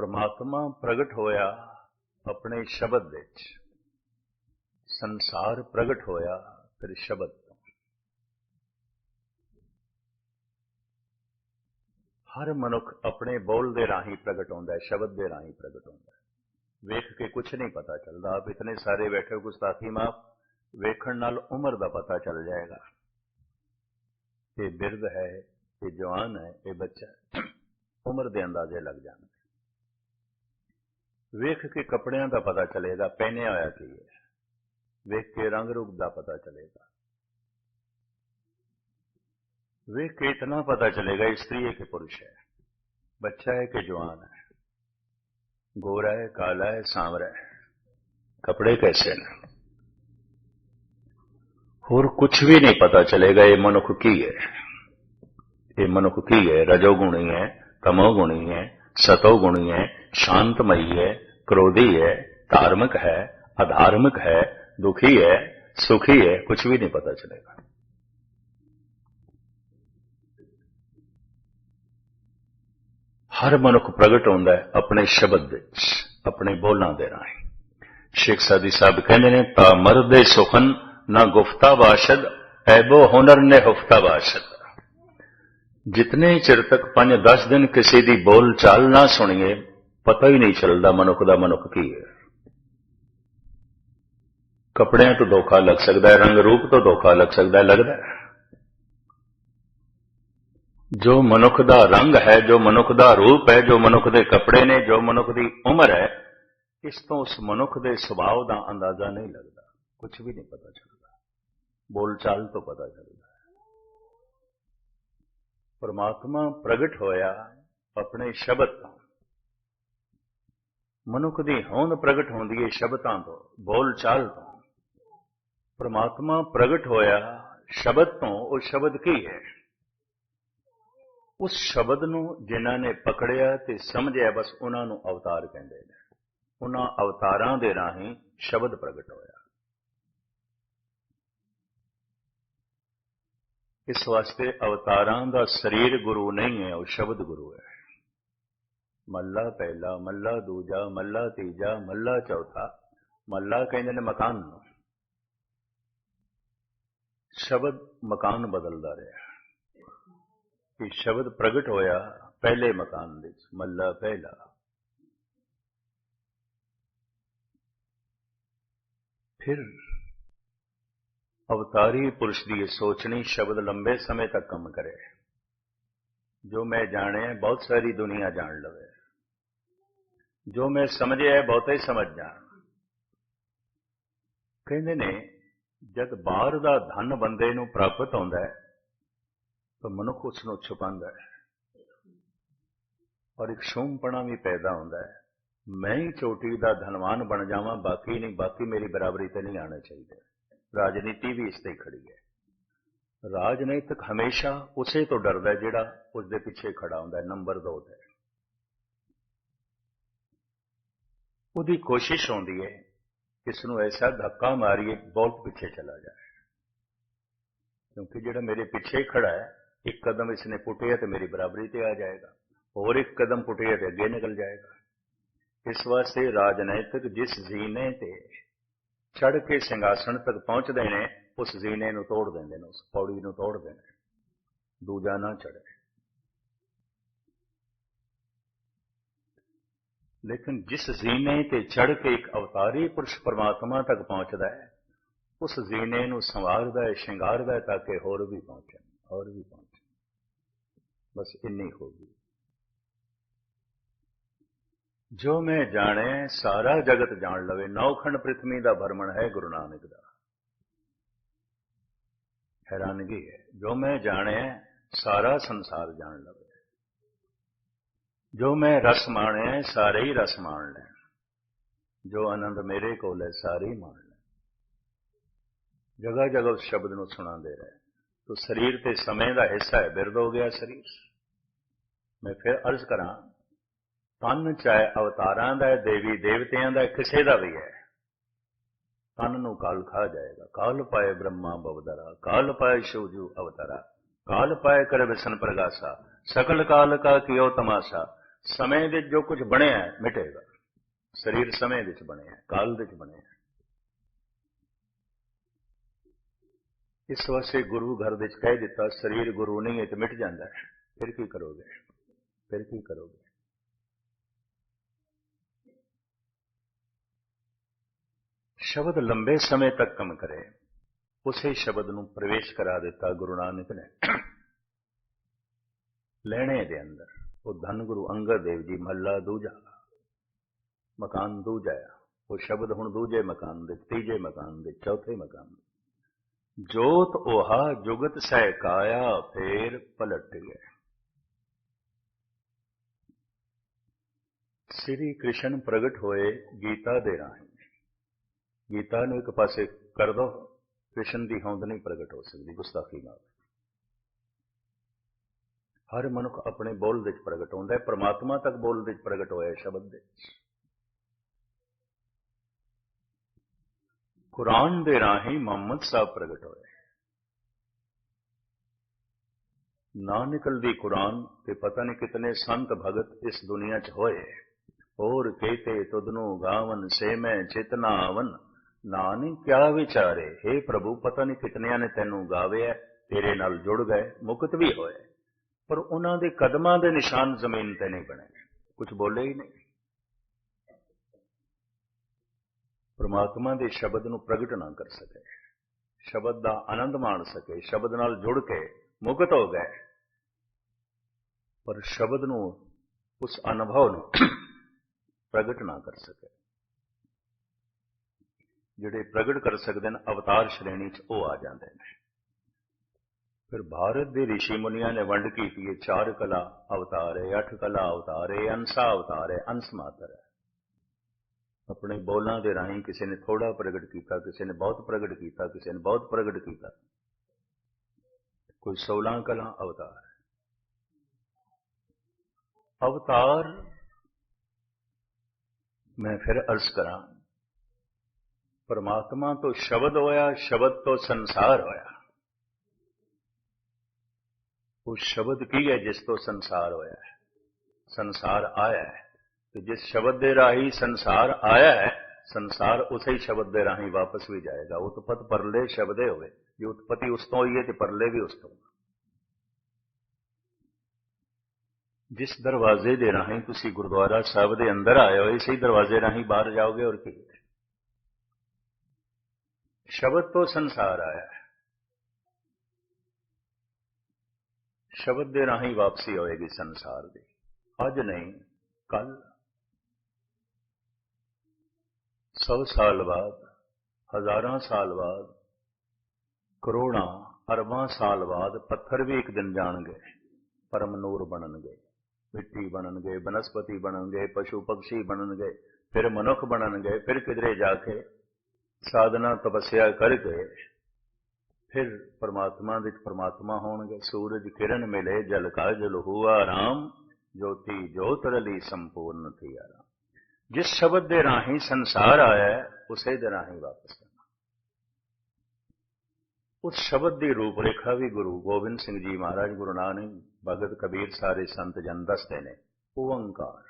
ਪਰਮਾਤਮਾ ਪ੍ਰਗਟ ਹੋਇਆ ਆਪਣੇ ਸ਼ਬਦ ਵਿੱਚ। ਸੰਸਾਰ ਪ੍ਰਗਟ ਹੋਇਆ ਫਿਰ ਸ਼ਬਦ ਤੋਂ। ਹਰ ਮਨੁੱਖ ਆਪਣੇ ਬੋਲ ਦੇ ਰਾਹੀਂ ਪ੍ਰਗਟ ਹੁੰਦਾ ਹੈ, ਸ਼ਬਦ ਦੇ ਰਾਹੀਂ ਪ੍ਰਗਟ ਹੁੰਦਾ ਹੈ। ਵੇਖ ਕੇ ਕੁਝ ਨਹੀਂ ਪਤਾ ਚੱਲਦਾ। ਆਪ ਇਤਨੇ ਸਾਰੇ ਬੈਠੇ ਹੋ ਗੁਸਤਾਖੀ ਮਾਫ, ਵੇਖਣ ਨਾਲ ਉਮਰ ਦਾ ਪਤਾ ਚੱਲ ਜਾਏਗਾ। ਇਹ ਬਿਰਧ ਹੈ, ਇਹ ਜਵਾਨ ਹੈ, ਇਹ ਬੱਚਾ ਹੈ। ਉਮਰ ਦੇ ਅੰਦਾਜ਼ੇ ਲੱਗ ਜਾਣਗੇ ਵੇਖ ਕੇ ਕੱਪੜਿਆਂ ਦਾ ਪਤਾ ਚੱਲੇਗਾ ਪਹਿਨਿਆ ਹੋਇਆ ਕੀ ਹੈ ਵੇਖ ਕੇ ਰੰਗ ਰੂਪ ਦਾ ਪਤਾ ਚੱਲੇਗਾ ਵੇਖ ਕੇ ਇਤਨਾ ਪਤਾ ਚੱਲੇਗਾ ਇਸਤਰੀ ਹੈ ਕਿ ਪੁਰਸ਼ ਹੈ बच्चा है कि जवान है गोरा है काला है सांवरा है कपड़े कैसे न और कुछ भी नहीं पता चलेगा ये मनुख की है ये मनुख की है रजोगुणी है तमोगुणी है ਸਤੋਗੁਣੀ ਹੈ ਸ਼ਾਂਤਮਈ ਹੈ क्रोधी है धार्मिक है अधार्मिक है दुखी है सुखी है कुछ भी नहीं पता चलेगा ਹਰ ਮਨੁੱਖ ਪ੍ਰਗਟ ਹੁੰਦਾ ਹੈ ਆਪਣੇ ਸ਼ਬਦ ਵਿੱਚ ਆਪਣੇ ਬੋਲਾਂ ਦੇ ਰਾਹੀਂ ਸ਼ੇਖ ਸਾਦੀ ਸਾਹਿਬ ਕਹਿੰਦੇ ਨੇ ਤਾ ਮਰਦੇ ਸੁਖਨ ਨਾ ਗੁਫਤਾ ਬਾਸ਼ਦ ਐਬੋ ਹੁਨਰ ਨੇ ਹੁਫਤਾ ਬਾਸ਼ਦ ਜਿਤਨੇ ਚਿਰ ਤੱਕ 5-10 ਦਿਨ ਕਿਸੇ ਦੀ ਬੋਲ ਚਾਲ ਨਾ ਸੁਣੀਏ, ਪਤਾ ਹੀ ਨਹੀਂ ਚੱਲਦਾ ਮਨੁੱਖ ਦਾ ਮਨੁੱਖ ਕੀ ਹੈ। ਕੱਪੜਿਆਂ ਤੋਂ ਧੋਖਾ ਲੱਗ ਸਕਦਾ ਹੈ, ਰੰਗ ਰੂਪ ਤੋਂ ਧੋਖਾ ਲੱਗ ਸਕਦਾ ਹੈ, ਲੱਗਦਾ ਹੈ। ਜੋ ਮਨੁੱਖ ਦਾ ਰੰਗ ਹੈ, ਜੋ ਮਨੁੱਖ ਦਾ ਰੂਪ ਹੈ, ਜੋ ਮਨੁੱਖ ਦੇ ਕੱਪੜੇ ਨੇ, ਜੋ ਮਨੁੱਖ ਦੀ ਉਮਰ ਹੈ, ਇਸ ਤੋਂ ਉਸ ਮਨੁੱਖ ਦੇ ਸੁਭਾਅ ਦਾ ਅੰਦਾਜ਼ਾ ਨਹੀਂ ਲੱਗਦਾ। ਕੁਝ ਵੀ ਨਹੀਂ ਪਤਾ ਚੱਲਦਾ। ਬੋਲਚਾਲ ਤੋਂ ਪਤਾ ਚੱਲਦਾ। ਪਰਮਾਤਮਾ ਪ੍ਰਗਟ ਹੋਇਆ ਆਪਣੇ ਸ਼ਬਦ ਤੋਂ। ਮਨੁੱਖ ਦੀ ਹੋਂਦ ਪ੍ਰਗਟ ਹੁੰਦੀ ਹੈ ਸ਼ਬਦਾਂ ਤੋਂ ਬੋਲ ਚਾਲ ਤੋਂ। ਪਰਮਾਤਮਾ ਪ੍ਰਗਟ ਹੋਇਆ ਸ਼ਬਦ ਤੋਂ, ਉਹ ਸ਼ਬਦ ਕੀ ਹੈ? ਉਸ ਸ਼ਬਦ ਨੂੰ ਜਿਨ੍ਹਾਂ ਨੇ ਪਕੜਿਆ ਤੇ ਸਮਝਿਆ, ਬਸ ਉਹਨਾਂ ਨੂੰ ਅਵਤਾਰ ਕਹਿੰਦੇ ਨੇ। ਉਹਨਾਂ ਅਵਤਾਰਾਂ ਦੇ ਰਾਹੀਂ ਸ਼ਬਦ ਪ੍ਰਗਟ ਹੋਇਆ। ਇਸ ਵਾਸਤੇ ਅਵਤਾਰਾਂ ਦਾ ਸਰੀਰ ਗੁਰੂ ਨਹੀਂ ਹੈ, ਉਹ ਸ਼ਬਦ ਗੁਰੂ ਹੈ। ਮੱਲਾ ਪਹਿਲਾ, ਮੱਲਾ ਦੂਜਾ, ਮੱਲਾ ਤੀਜਾ, ਮੱਲਾ ਚੌਥਾ, ਮੱਲਾ ਕਹਿੰਦੇ ਨੇ ਮਕਾਨ ਨੂੰ। ਸ਼ਬਦ ਮਕਾਨ ਬਦਲਦਾ ਰਿਹਾ। ਇਹ ਸ਼ਬਦ ਪ੍ਰਗਟ ਹੋਇਆ ਪਹਿਲੇ ਮਕਾਨ ਵਿੱਚ, ਮੱਲਾ ਪਹਿਲਾ। ਫਿਰ ਅਵਤਾਰੀ ਪੁਰਸ਼ ਦੀ ਇਹ ਸੋਚਣੀ ਸ਼ਬਦ ਲੰਬੇ ਸਮੇਂ ਤੱਕ ਕੰਮ ਕਰੇ। ਜੋ ਮੈਂ ਜਾਣਿਆ, ਬਹੁਤ ਸਾਰੀ ਦੁਨੀਆ ਜਾਣ ਲਵੇ। ਜੋ ਮੈਂ ਸਮਝਿਆ, ਬਹੁਤਾ ਹੀ ਸਮਝ ਜਾਣ। ਕਹਿੰਦੇ ਨੇ, ਜਦ ਬਾਹਰ ਦਾ ਧਨ ਬੰਦੇ ਨੂੰ ਪ੍ਰਾਪਤ ਆਉਂਦਾ ਹੈ, ਤਾਂ ਮਨੁੱਖ ਉਸ ਨੂੰ ਛੁਪਾਉਂਦਾ ਹੈ। ਔਰ ਇੱਕ ਸ਼ੂਮਪਣਾ ਵੀ ਪੈਦਾ ਹੁੰਦਾ ਹੈ। ਮੈਂ ਹੀ ਚੋਟੀ ਦਾ ਧਨਵਾਨ ਬਣ ਜਾਵਾਂ, ਬਾਕੀ ਨਹੀਂ, ਬਾਕੀ ਮੇਰੀ ਬਰਾਬਰੀ ਤੇ ਨਹੀਂ ਆਣਾ ਚਾਹੀਦਾ। ਰਾਜਨੀਤੀ ਵੀ ਇਸ ਤੇ ਖੜੀ ਹੈ ਰਾਜਨੀਤਿਕ ਹਮੇਸ਼ਾ ਉਸੇ ਤੋਂ ਡਰਦਾ ਜਿਹੜਾ ਉਸ ਦੇ ਪਿੱਛੇ ਖੜਾ ਹੁੰਦਾ ਹੈ ਨੰਬਰ 2 ਤੇ ਉਹਦੀ ਕੋਸ਼ਿਸ਼ ਹੁੰਦੀ ਹੈ ਇਸ ਨੂੰ ਐਸਾ ਧੱਕਾ ਮਾਰੀਏ ਬਹੁਤ ਪਿੱਛੇ ਚਲਾ ਜਾਏ ਕਿਉਂਕਿ ਜਿਹੜਾ ਮੇਰੇ ਪਿੱਛੇ ਖੜਾ ਹੈ ਇੱਕ ਕਦਮ ਇਸਨੇ ਪੁੱਟਿਆ ਤੇ ਮੇਰੀ ਬਰਾਬਰੀ ਤੇ ਆ ਜਾਏਗਾ ਹੋਰ ਇੱਕ ਕਦਮ ਪੁੱਟਿਆ ਤੇ ਅੱਗੇ ਨਿਕਲ ਜਾਏਗਾ ਇਸ ਵਾਸਤੇ ਰਾਜਨੀਤਿਕ ਜਿਸ ਜ਼ੀਨੇ ਤੇ ਚੜ ਕੇ ਸਿੰਘਾਸਣ ਤੱਕ ਪਹੁੰਚਦੇ ਨੇ, ਉਸ ਜ਼ੀਨੇ ਨੂੰ ਤੋੜ ਦਿੰਦੇ ਨੇ, ਉਸ ਪੌੜੀ ਨੂੰ ਤੋੜਦੇ ਨੇ। ਦੂਜਾ ਨਾ ਚੜੇ ਲੇਕਿਨ ਜਿਸ ਜ਼ੀਨੇ ਤੇ ਚੜ ਕੇ ਇੱਕ ਅਵਤਾਰੀ ਪੁਰਸ਼ ਪਰਮਾਤਮਾ ਤੱਕ ਪਹੁੰਚਦਾ ਹੈ, ਉਸ ਜ਼ੀਨੇ ਨੂੰ ਸੰਵਾਰਦਾ ਹੈ, ਸ਼ਿੰਗਾਰਦਾ ਹੈ, ਤਾਂ ਕਿ ਹੋਰ ਵੀ ਪਹੁੰਚਣ, ਹੋਰ ਵੀ ਪਹੁੰਚੇ ਬਸ ਇੰਨੀ ਹੋ ਗਈ। ਜੋ ਮੈਂ ਜਾਣੇ, ਸਾਰਾ ਜਗਤ ਜਾਣ ਲਵੇ। ਨੌਖੰਡ ਪ੍ਰithvi ਦਾ ਭਰਮਣ ਹੈ ਗੁਰੂ ਨਾਨਕ ਦਾ। ਹੈਰਾਨਗੀ ਹੈ। ਜੋ ਮੈਂ ਜਾਣੇ, ਸਾਰਾ ਸੰਸਾਰ ਜਾਣ ਲਵੇ। ਜੋ ਮੈਂ ਰਸ ਮਾਣਿਆ ਸਾਰੇ ਹੀ ਰਸ ਮਾਣ ਲੈ ਜੋ ਆਨੰਦ ਮੇਰੇ ਕੋਲ ਹੈ, ਸਾਰੇ ਹੀ ਮਾਣ ਲੈ ਜਗ੍ਹਾ ਜਗ੍ਹਾ ਉਸ ਸ਼ਬਦ ਨੂੰ ਸੁਣਾਉਂਦੇ ਰਹੇ। ਤੋ ਸਰੀਰ ਤੇ ਸਮੇਂ ਦਾ ਹਿੱਸਾ ਹੈ ਬਿਰਦ ਹੋ ਗਿਆ ਸਰੀਰ। ਮੈਂ ਫਿਰ ਅਰਜ਼ ਕਰਾਂ ਤਨ ਚਾਹੇ ਅਵਤਾਰਾਂ ਦਾ ਹੈ, ਦੇਵੀ ਦੇਵਤਿਆਂ ਦਾ ਕਿਸੇ ਦਾ ਵੀ ਹੈ। ਤਨ ਨੂੰ ਕਾਲ ਖਾ ਜਾਏਗਾ। ਕਾਲ ਪਾਏ ਬ੍ਰਹਮਾ ਬਵਦਰਾ, ਕਾਲ ਪਾਏ ਸ਼ਿਵਜੂ ਅਵਤਾਰਾ, ਕਾਲ ਪਾਏ ਕਰ ਵਿਸ਼ਨ ਪ੍ਰਗਾਸਾ, ਸਕਲ ਕਾਲ ਕਾ ਕਿਉ ਤਮਾਸ਼ਾ। ਸਮੇਂ ਦੇ ਜੋ ਕੁਝ ਬਣਿਆ ਹੈ, ਮਿਟੇਗਾ। ਸਰੀਰ ਸਮੇਂ ਵਿੱਚ ਬਣਿਆ ਹੈ, ਕਾਲ ਵਿੱਚ ਬਣਿਆ ਹੈ। ਇਸ ਵਾਸਤੇ ਗੁਰੂ ਘਰ ਵਿੱਚ ਕਹਿ ਦਿੱਤਾ, ਸਰੀਰ ਗੁਰੂ ਨਹੀਂ ਹੈ ਤੇ ਮਿਟ ਜਾਂਦਾ ਹੈ। ਫਿਰ ਕੀ ਕਰੋਗੇ? ਫਿਰ ਕੀ ਕਰੋਗੇ? ਸ਼ਬਦ ਲੰਬੇ ਸਮੇਂ ਤੱਕ ਕੰਮ ਕਰੇ, ਉਸੇ ਸ਼ਬਦ ਨੂੰ ਪ੍ਰਵੇਸ਼ ਕਰਾ ਦਿੱਤਾ ਗੁਰੂ ਨਾਨਕ ਨੇ। ਲੈਣੇ ਦੇ ਅੰਦਰ, ਉਹ ਧੰਨ ਗੁਰੂ ਅੰਗਦ ਦੇਵ ਜੀ ਮਹੱਲਾ ਦੂਜਾ, ਮਕਾਨ ਦੂਜਾ ਆ। ਉਹ ਸ਼ਬਦ ਹੁਣ ਦੂਜੇ ਮਕਾਨ ਦੇ, ਤੀਜੇ ਮਕਾਨ ਦੇ, ਚੌਥੇ ਮਕਾਨ ਦੇ। ਜੋਤ 오ਹਾ ਜੁਗਤ ਸਹਿ ਕਾਇਆ, ਫੇਰ ਪਲਟ ਗਏ ਸ੍ਰੀ ਕ੍ਰਿਸ਼ਨ ਪ੍ਰਗਟ ਹੋਏ ਗੀਤਾ ਦੇ ਰਾਹੀਂ। ਗੀਤਾ ਨੂੰ ਇੱਕ ਪਾਸੇ ਕਰ ਦੋ, ਕ੍ਰਿਸ਼ਨ ਦੀ ਹੋਂਦ ਨਹੀਂ ਪ੍ਰਗਟ ਹੋ ਸਕਦੀ, ਗੁਸਤਾਖੀ ਨਾਲ ਹਰ ਮਨੁੱਖ ਆਪਣੇ ਬੋਲ ਵਿੱਚ ਪ੍ਰਗਟ ਹੁੰਦਾ ਹੈ, ਪ੍ਰਮਾਤਮਾ ਤੱਕ ਬੋਲ ਵਿੱਚ ਪ੍ਰਗਟ ਹੋਇਆ ਸ਼ਬਦ ਦੇ। ਕੁਰਾਨ ਦੇ ਰਾਹੀਂ ਮੁਹੰਮਦ ਸਾਹਿਬ ਪ੍ਰਗਟ ਹੋਏ। ਨਾ ਨਿਕਲਦੀ ਕੁਰਾਨ ਤੇ ਪਤਾ ਨਹੀਂ ਕਿਤਨੇ ਸੰਤ ਭਗਤ ਇਸ ਦੁਨੀਆ 'ਚ ਹੋਏ। ਹੋਰ ਕਹਤੇ ਤੁਧਨੂੰ ਗਾਵਨ, ਸੇ ਮੈਂ ਚਿਤਨਾ ਆਵਨ। ਨਾਨਕ ਕਿਆ ਵਿਚਾਰੇ? हे ਪ੍ਰਭੂ, ਪਤਾ ਨਹੀਂ ਕਿਤਨਿਆਂ ਨੇ ਤੈਨੂੰ ਗਾਵਿਆ ਤੇਰੇ ਨਾਲ ਜੁੜ ਗਏ, ਮੁਕਤ ਵੀ ਹੋਏ। ਪਰ ਉਹਨਾਂ ਦੇ ਕਦਮਾਂ ਦੇ ਨਿਸ਼ਾਨ ਜ਼ਮੀਨ ਤੇ ਨਹੀਂ ਬਣੇ। ਕੁਝ ਬੋਲੇ ਹੀ ਨਹੀਂ। ਪ੍ਰਮਾਤਮਾ ਦੇ ਸ਼ਬਦ ਨੂੰ ਪ੍ਰਗਟ ਨਾ ਕਰ ਸਕੇ। ਸ਼ਬਦ ਦਾ ਆਨੰਦ ਮਾਣ ਸਕੇ, ਸ਼ਬਦ ਨਾਲ ਜੁੜ ਕੇ ਮੁਕਤ ਹੋ ਗਏ। ਪਰ ਸ਼ਬਦ ਨੂੰ ਉਸ ਅਨੁਭਵ ਨੂੰ ਪ੍ਰਗਟ ਨਾ ਕਰ ਸਕੇ। ਜਿਹੜੇ ਪ੍ਰਗਟ ਕਰ ਸਕਦੇ ਨੇ ਅਵਤਾਰ ਸ਼੍ਰੇਣੀ 'ਚ ਉਹ ਆ ਜਾਂਦੇ ਨੇ ਫਿਰ ਭਾਰਤ ਦੇ ઋષਿ ਮੁਨੀਆਂ ਨੇ ਵੰਡ ਕੀਤੀ ਹੈ ਚਾਰ ਕਲਾ ਅਵਤਾਰ ਹੈ ਅੱਠ ਕਲਾ ਅਵਤਾਰ ਹੈ ਅੰਸਾ ਅਵਤਾਰ ਹੈ ਅੰਸ ਮਾਤਰ ਹੈ ਆਪਣੇ ਬੋਲਾਂ ਦੇ ਰਾਹੀਂ ਕਿਸੇ ਨੇ ਥੋੜਾ ਪ੍ਰਗਟ ਕੀਤਾ ਕਿਸੇ ਨੇ ਬਹੁਤ ਪ੍ਰਗਟ ਕੀਤਾ ਕਿਸੇ ਨੇ ਬਹੁਤ ਪ੍ਰਗਟ ਕੀਤਾ ਕੋਈ 16 ਕਲਾ ਅਵਤਾਰ ਅਵਤਾਰ ਮੈਂ ਫਿਰ ਅਰਜ਼ ਕਰਾਂ ਪਰਮਾਤਮਾ ਤੋਂ ਸ਼ਬਦ ਹੋਇਆ ਸ਼ਬਦ ਤੋਂ ਸੰਸਾਰ ਹੋਇਆ ਉਹ ਸ਼ਬਦ ਕੀ ਹੈ ਜਿਸ ਤੋਂ ਸੰਸਾਰ ਹੋਇਆ ਹੈ ਸੰਸਾਰ ਆਇਆ ਹੈ ਤੇ ਜਿਸ ਸ਼ਬਦ ਦੇ ਰਾਹੀਂ ਸੰਸਾਰ ਆਇਆ ਹੈ ਸੰਸਾਰ ਉਸੇ ਹੀ ਸ਼ਬਦ ਦੇ ਰਾਹੀਂ ਵਾਪਸ ਵੀ ਜਾਏਗਾ ਉਤਪਤ ਪਰਲੇ ਸ਼ਬਦੇ ਹੋਵੇ ਜੇ ਉਤਪਤੀ ਉਸ ਤੋਂ ਹੋਈ ਹੈ ਤੇ ਪਰਲੇ ਵੀ ਉਸ ਤੋਂ ਜਿਸ ਦਰਵਾਜ਼ੇ ਦੇ ਰਾਹੀਂ ਤੁਸੀਂ ਗੁਰਦੁਆਰਾ ਸਾਹਿਬ ਦੇ ਅੰਦਰ ਆਏ ਹੋ ਇਸੇ ਦਰਵਾਜ਼ੇ ਰਾਹੀਂ ਬਾਹਰ ਜਾਓਗੇ ਔਰ ਕੀ ਸ਼ਬਦ ਤੋਂ ਸੰਸਾਰ ਆਇਆ ਹੈ। ਸ਼ਬਦ ਦੇ ਰਾਹੀਂ ਵਾਪਸੀ ਹੋਏਗੀ ਸੰਸਾਰ ਦੀ। ਅੱਜ ਨਹੀਂ ਕੱਲ 100 ਸਾਲ ਬਾਅਦ, ਹਜ਼ਾਰਾਂ ਸਾਲ ਬਾਅਦ, ਕਰੋੜਾਂ, ਅਰਬਾਂ ਸਾਲ ਬਾਅਦ ਪੱਥਰ ਵੀ ਇੱਕ ਦਿਨ ਜਾਣਗੇ। ਪਰਮ ਨੂਰ ਬਣਨਗੇ, ਮਿੱਟੀ ਬਣਨਗੇ, ਬਨਸਪਤੀ ਬਣਨਗੇ ਪਸ਼ੂ ਪੰਛੀ ਬਣਨਗੇ, ਫਿਰ ਮਨੁੱਖ ਬਣਨਗੇ, ਫਿਰ ਕਿਧਰੇ ਜਾ ਕੇ ਸਾਧਨਾ ਤਪੱਸਿਆ ਕਰਕੇ ਫਿਰ ਪਰਮਾਤਮਾ ਵਿੱਚ ਪਰਮਾਤਮਾ ਹੋਣਗੇ, ਸੂਰਜ ਕਿਰਨ ਮਿਲੇ, ਜਲ ਕਾ ਜਲ ਹੁਆ ਰਾਮ ਜੋਤੀ ਜੋਤ ਰਲੀ ਸੰਪੂਰਨ ਥੀ ਆਰਾਮ। ਜਿਸ ਸ਼ਬਦ ਦੇ ਰਾਹੀਂ ਸੰਸਾਰ ਆਇਆ ਉਸੇ ਦੇ ਰਾਹੀਂ ਵਾਪਸ ਆਣਾ ਉਸ ਸ਼ਬਦ ਦੀ ਰੂਪ ਰੇਖਾ ਵੀ ਗੁਰੂ ਗੋਬਿੰਦ ਸਿੰਘ ਜੀ ਮਹਾਰਾਜ ਗੁਰੂ ਨਾਨਕ, ਭਗਤ ਕਬੀਰ ਸਾਰੇ ਸੰਤ ਜਨ ਦੱਸਦੇ ਨੇ ਓੰਕਾਰ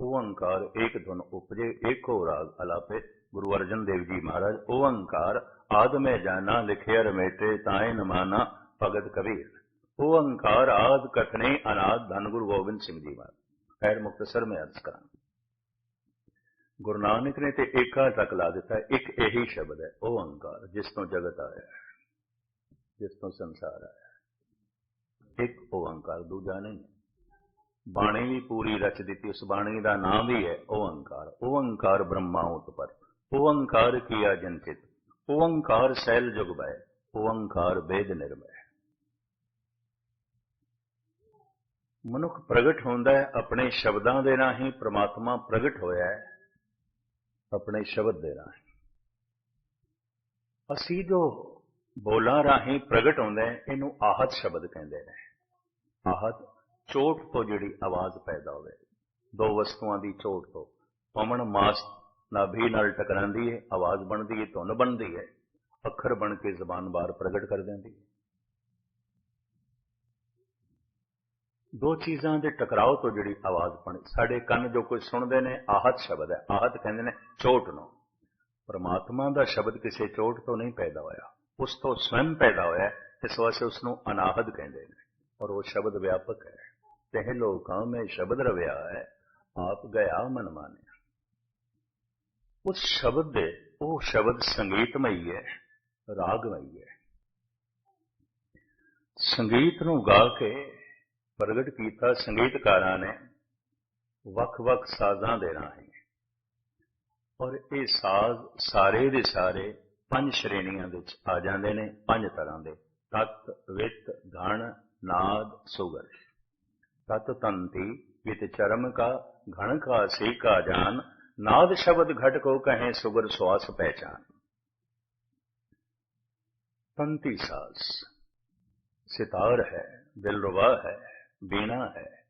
ਓੰਕਾਰ ਇੱਕ ਧੁਨ ਉਪਜੇ, ਏਕੋ ਰਾਗ ਅਲਾਪੇ ਗੁਰੂ ਅਰਜਨ ਦੇਵ ਜੀ ਮਹਾਰਾਜ ਓੰਕਾਰ ਆਦਮੇ ਜਾਣਾ ਲਿਖਿਆ ਰਮੇਟੇ ਤਾਏ ਨਮਾਨਾ, ਭਗਤ ਕਬੀਰ। ਓੰਕਾਰ ਆਦ ਕਥਨੇ ਅਨਾਦ ਧੰਨ ਗੁਰੂ ਗੋਬਿੰਦ ਸਿੰਘ ਜੀ ਮਹਾਰਾਜ। ਖੈਰ ਮੁਕਤਸਰ ਮੈਂ ਅਰਜ਼ ਕਰਾਂ। ਗੁਰੂ ਨਾਨਕ ਨੇ ਤੇ ਏਕਾ ਤੱਕ ਲਾ ਦਿੱਤਾ, ਇੱਕ ਇਹੀ ਸ਼ਬਦ ਹੈ ਓੰਕਾਰ ਜਿਸ ਤੋਂ ਜਗਤ ਆਇਆ ਜਿਸ ਤੋਂ ਸੰਸਾਰ ਆਇਆ ਇੱਕ ਓੰਕਾਰ ਦੂਜਾ ਨਹੀਂ। ਬਾਣੀ ਵੀ ਪੂਰੀ ਰਚ ਦਿੱਤੀ, ਉਸ ਬਾਣੀ ਦਾ ਨਾਮ ਵੀ ਹੈ ਓੰਕਾਰ ਓੰਕਾਰ ਬ੍ਰਹਮਾ ਉਤਪਰ। ਓੰਕਾਰ ਕੀਆ ਜਨਚਿਤ ਓੰਕਾਰ ਸੈਲ ਜੁਗ ਬੈ ਓੰਕਾਰ ਵੇਦ ਨਿਰਮੈ ਮਨੁੱਖ ਪ੍ਰਗਟ ਹੁੰਦਾ ਹੈ, ਆਪਣੇ ਸ਼ਬਦਾਂ ਦੇ ਰਾਹੀਂ ਪ੍ਰਮਾਤਮਾ ਪ੍ਰਗਟ ਹੋਇਆ ਹੈ, ਆਪਣੇ ਸ਼ਬਦ ਦੇ ਰਾਹੀਂ। ਅਸੀਂ ਜੋ ਬੋਲਾਂ ਰਾਹੀਂ ਪ੍ਰਗਟ ਹੁੰਦਾ ਹੈ, ਇਹਨੂੰ ਆਹਤ ਸ਼ਬਦ ਕਹਿੰਦੇ ਨੇ। ਆਹਤ, ਚੋਟ ਤੋਂ ਜਿਹੜੀ ਆਵਾਜ਼ ਪੈਦਾ ਹੋਵੇ, ਦੋ ਵਸਤੂਆਂ ਦੀ ਚੋਟ ਤੋਂ, ਪਵਨ ਮਾਸ ਨਾਭੀ ਨਾਲ ਟਕਰਾਂਦੀ ਹੈ ਆਵਾਜ਼ ਬਣਦੀ ਹੈ ਧੁਨ ਬਣਦੀ ਹੈ ਅੱਖਰ ਬਣ ਕੇ ਜ਼ਬਾਨ ਬਾਹਰ ਪ੍ਰਗਟ ਕਰ ਦਿੰਦੀ ਹੈ ਦੋ ਚੀਜ਼ਾਂ ਦੇ ਟਕਰਾਓ ਤੋਂ ਜਿਹੜੀ ਆਵਾਜ਼ ਬਣੀ, ਸਾਡੇ ਕੰਨ ਜੋ ਕੁਝ ਸੁਣਦੇ ਨੇ, ਆਹਤ ਸ਼ਬਦ ਹੈ। ਆਹਤ ਕਹਿੰਦੇ ਨੇ ਚੋਟ ਨੂੰ। ਪਰਮਾਤਮਾ ਦਾ ਸ਼ਬਦ ਕਿਸੇ ਚੋਟ ਤੋਂ ਨਹੀਂ ਪੈਦਾ ਹੋਇਆ। ਉਸ ਤੋਂ ਸਵੈਮ ਪੈਦਾ ਹੋਇਆ ਇਸ ਵਾਸਤੇ ਉਸ ਨੂੰ ਅਨਾਹਦ ਕਹਿੰਦੇ ਨੇ। ਔਰ ਉਹ ਸ਼ਬਦ ਵਿਆਪਕ ਹੈ। ਤਹਿ ਲੋਕਾਂ ਮੈਂ ਸ਼ਬਦ ਰਵਿਆ ਹੈ, ਆਪ ਗਿਆ ਮਨ ਮਾਨਿਆ। ਉਸ ਸ਼ਬਦ ਦੇ ਉਹ ਸ਼ਬਦ ਸੰਗੀਤਮਈ ਹੈ ਰਾਗਮਈ ਹੈ ਸੰਗੀਤ ਨੂੰ ਗਾ ਕੇ ਪ੍ਰਗਟ ਕੀਤਾ ਸੰਗੀਤਕਾਰਾਂ ਨੇ ਵੱਖ-ਵੱਖ ਸਾਜ਼ਾਂ ਦੇ ਰਾਹੀਂ ਔਰ ਇਹ ਸਾਜ਼ ਸਾਰੇ ਦੇ ਸਾਰੇ ਪੰਜ ਸ਼੍ਰੇਣੀਆਂ ਵਿੱਚ ਆ ਜਾਂਦੇ ਨੇ ਪੰਜ ਤਰ੍ਹਾਂ ਦੇ ਤਤ ਵਿਤ ਗਣ ਨਾਦ ਸੁਗਰ ਤਤ ਤੰਤੀ ਵਿਤ ਚਰਮ ਕਾ ਘਣ ਕਾ ਸੇ ਕਾ ਜਾਨ ਨਾਦ ਸ਼ਬਦ ਘਟ ਕੋ ਕਹੇ ਸੁਗਰ ਸਵਾਸ ਪਹਿਚਾਨ। ਤੰਤੀ ਸਾਜ਼ ਸਿਤਾਰ ਹੈ ਦਿਲਰਵਾ ਹੈ, ਬੀਣਾ ਹੈ।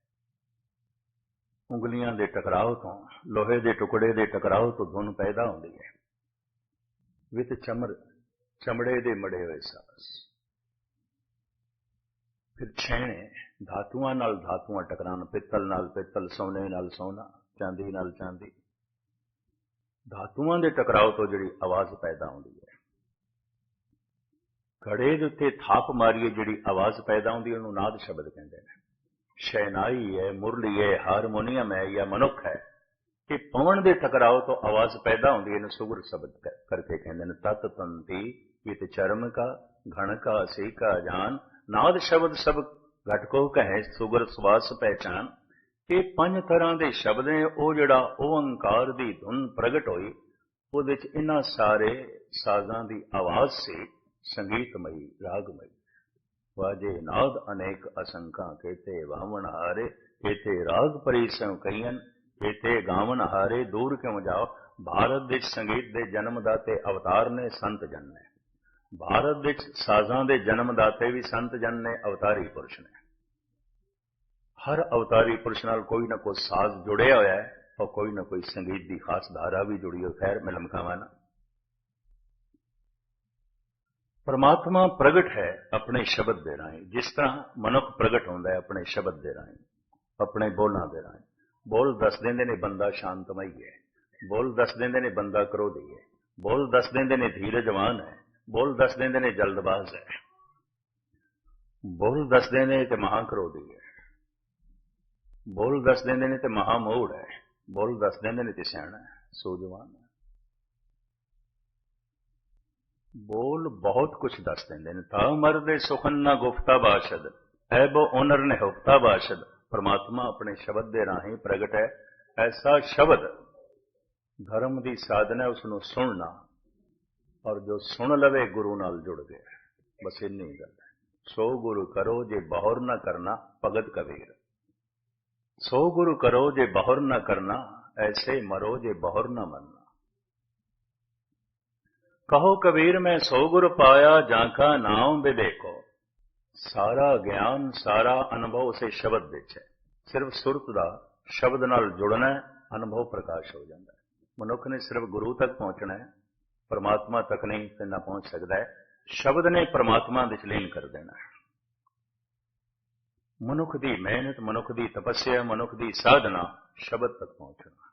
ਉਂਗਲੀਆਂ ਦੇ ਟਕਰਾਓ ਤੋਂ, ਲੋਹੇ ਦੇ ਟੁਕੜੇ ਦੇ ਟਕਰਾਓ ਤੋਂ ਧੁਨ ਪੈਦਾ ਹੁੰਦੀ ਹੈ। ਵਿਤ ਚਮਰ, ਚਮੜੇ ਦੇ ਮੜੇ ਹੋਏ ਸਾਸ। ਫਿਰ ਛੇਣੇ, ਧਾਤੂਆਂ ਨਾਲ ਧਾਤੂਆਂ ਟਕਰਾਣ ਪਿੱਤਲ ਨਾਲ ਪਿੱਤਲ, ਸੋਨੇ ਨਾਲ ਸੋਨਾ, ਚਾਂਦੀ ਨਾਲ ਚਾਂਦੀ। ਧਾਤੂਆਂ ਦੇ ਟਕਰਾਓ ਤੋਂ ਜਿਹੜੀ ਆਵਾਜ਼ ਪੈਦਾ ਹੁੰਦੀ ਹੈ। ਘੜੇ ਦੇ ਉੱਤੇ ਥਾਪ ਮਾਰੀਏ ਜਿਹੜੀ ਆਵਾਜ਼ ਪੈਦਾ ਹੁੰਦੀ ਉਹਨੂੰ ਨਾਦ ਸ਼ਬਦ ਕਹਿੰਦੇ ਨੇ। ਸ਼ੈਨਾਈ ਹੈ, ਮੁਰਲੀ ਹੈ, ਹਾਰਮੋਨੀਅਮ ਹੈ ਜਾਂ ਮਨੁੱਖ ਹੈ ਕਿ ਪਵਨ ਦੇ ਟਕਰਾਓ ਤੋਂ ਆਵਾਜ਼ ਪੈਦਾ ਹੁੰਦੀ ਹੈ, ਇਹਨੂੰ ਸੁਗਰ ਸ਼ਬਦ ਕਰਕੇ ਕਹਿੰਦੇ ਨੇ। ਤਤ ਤੰਤੀ ਇਹ ਚਰਮ ਕਾ, ਘਣ ਕਾ, ਸੇ ਕਾ ਜਾਨ। ਨਾਦ ਸ਼ਬਦ ਸਭ ਘਟ ਕਹੇ, ਸੁਗਰ ਸਵਾਸ ਪਹਿਚਾਨ। ਇਹ ਪੰਜ ਤਰ੍ਹਾਂ ਦੇ ਸ਼ਬਦ ਨੇ, ਉਹ ਜਿਹੜਾ ਓੰਕਾਰ ਦੀ ਧੁਨ ਪ੍ਰਗਟ ਹੋਈ, ਉਹਦੇ ਵਿੱਚ ਇਹਨਾਂ ਸਾਰੇ ਸਾਜ਼ਾਂ ਦੀ ਆਵਾਜ਼ ਸੀ, ਸੰਗੀਤਮਈ, ਰਾਗਮਈ। ਵਾਜੇ ਨਾਦ ਅਨੇਕ ਅਸੰਖਾਂ, ਕੇਤੇ ਵਾਵਣ ਹਾਰੇ, ਕੇਤੇ ਰਾਗ ਪਰਿਸੰ ਕਈਨ ਕੇਤੇ ਗਾਵਨ ਹਾਰੇ ਦੂਰ ਕਿਉ ਜਾਓ? ਭਾਰਤ ਵਿੱਚ ਸੰਗੀਤ ਦੇ ਜਨਮ ਦਾਤੇ ਅਵਤਾਰ ਨੇ ਸੰਤ ਜਨ। ਨੇ ਭਾਰਤ ਵਿੱਚ ਸਾਜ਼ਾਂ ਦੇ ਜਨਮਦਾਤੇ ਵੀ ਸੰਤ ਜਨ ਨੇ ਅਵਤਾਰੀ ਪੁਰਸ਼ ਨੇ। ਹਰ ਅਵਤਾਰੀ ਪੁਰਸ਼ ਨਾਲ ਕੋਈ ਨਾ ਕੋਈ ਸਾਜ਼ ਜੁੜਿਆ ਹੋਇਆ ਹੈ ਔਰ ਕੋਈ ਨਾ ਕੋਈ ਸੰਗੀਤ ਦੀ ਖਾਸ ਧਾਰਾ ਵੀ ਜੁੜੀ ਹੋਈ, ਖੈਰ ਮੈਂ ਲਮਕਾਵਾਂ ਨਾ। ਪਰਮਾਤਮਾ ਪ੍ਰਗਟ ਹੈ ਆਪਣੇ ਸ਼ਬਦ ਦੇ ਰਾਹੀਂ। ਜਿਸ ਤਰ੍ਹਾਂ ਮਨੁੱਖ ਪ੍ਰਗਟ ਹੁੰਦਾ ਹੈ ਆਪਣੇ ਸ਼ਬਦ ਦੇ ਰਾਹੀਂ, ਆਪਣੇ ਬੋਲਾਂ ਦੇ ਰਾਹੀਂ। ਬੋਲ ਦੱਸ ਦਿੰਦੇ ਨੇ ਬੰਦਾ ਸ਼ਾਂਤਮਈ ਹੈ। ਬੋਲ ਦੱਸ ਦਿੰਦੇ ਨੇ ਬੰਦਾ ਕਰੋਧੀ ਹੈ। ਬੋਲ ਦੱਸ ਦਿੰਦੇ ਨੇ ਧੀਰਜਵਾਨ ਹੈ। ਬੋਲ ਦੱਸ ਦਿੰਦੇ ਨੇ ਜਲਦਬਾਜ਼ ਹੈ। ਬੋਲ ਦੱਸ ਦਿੰਦੇ ਨੇ ਤੇ ਮਹਾ ਕਰੋਧੀ ਹੈ। ਬੋਲ ਦੱਸ ਦਿੰਦੇ ਨੇ ਤੇ ਮਹਾ ਮੋੜ ਹੈ। ਬੋਲ ਦੱਸ ਦਿੰਦੇ ਨੇ ਤੇ ਸਿਆਣਾ ਹੈ ਹੈ। ਬੋਲ ਬਹੁਤ ਕੁਝ ਦੱਸ ਦਿੰਦੇ ਨੇ। ਤਾਂ ਮਰਦੇ ਸੁਖਨ ਨਾ ਗੁਫਤਾ ਬਾਸ਼ਦ ਹੈ ਬੋ ਓਨਰ ਨੇ ਹੁਕਤਾ ਬਾਸ਼ਦ। ਪਰਮਾਤਮਾ ਆਪਣੇ ਸ਼ਬਦ ਦੇ ਰਾਹੀਂ ਪ੍ਰਗਟ ਹੈ, ਐਸਾ ਸ਼ਬਦ। ਧਰਮ ਦੀ ਸਾਧਨਾ ਉਸ ਨੂੰ ਸੁਣਨਾ। ਔਰ ਜੋ ਸੁਣ ਲਵੇ, ਗੁਰੂ ਨਾਲ ਜੁੜ ਗਿਆ। ਬਸ ਇੰਨੀ ਗੱਲ ਹੈ। ਸੋ ਗੁਰੂ ਕਰੋ, ਜੇ ਬਹੁਰ ਨਾ ਕਰਨਾ, ਭਗਤ ਕਬੀਰ। ਸੋ ਗੁਰੂ ਕਰੋ ਜੇ ਬਹੁਰ ਨਾ ਕਰਨਾ, ਐਸੇ ਮਰੋ ਜੇ ਬਹੁਰ ਨਾ ਮੰਨਣਾ। ਕਹੋ ਕਬੀਰ, ਮੈਂ ਸੋ ਗੁਰ ਪਾਇਆ, ਜਾਂ ਕਾ ਨਾਮ ਵਿਵੇਕੋ। ਸਾਰਾ ਗਿਆਨ, ਸਾਰਾ ਅਨੁਭਵ ਉਸੇ ਸ਼ਬਦ ਵਿੱਚ ਹੈ। ਸਿਰਫ ਸੁਰਤ ਦਾ ਸ਼ਬਦ ਨਾਲ ਜੁੜਨਾ ਅਨੁਭਵ ਪ੍ਰਕਾਸ਼ ਹੋ ਜਾਂਦਾ ਹੈ। ਮਨੁੱਖ ਨੇ ਸਿਰਫ ਗੁਰੂ ਤੱਕ ਪਹੁੰਚਣਾ ਹੈ, ਪਰਮਾਤਮਾ ਤੱਕ ਨਹੀਂ ਤੇ ਨਾ ਪਹੁੰਚ ਸਕਦਾ ਹੈ। ਸ਼ਬਦ ਨੇ ਪਰਮਾਤਮਾ ਵਿੱਚ ਲੀਨ ਕਰ ਦੇਣਾ ਹੈ। ਮਨੁੱਖ ਦੀ ਮਿਹਨਤ, ਮਨੁੱਖ ਦੀ ਤਪੱਸਿਆ, ਮਨੁੱਖ ਦੀ ਸਾਧਨਾ ਸ਼ਬਦ ਤੱਕ ਪਹੁੰਚਣਾ।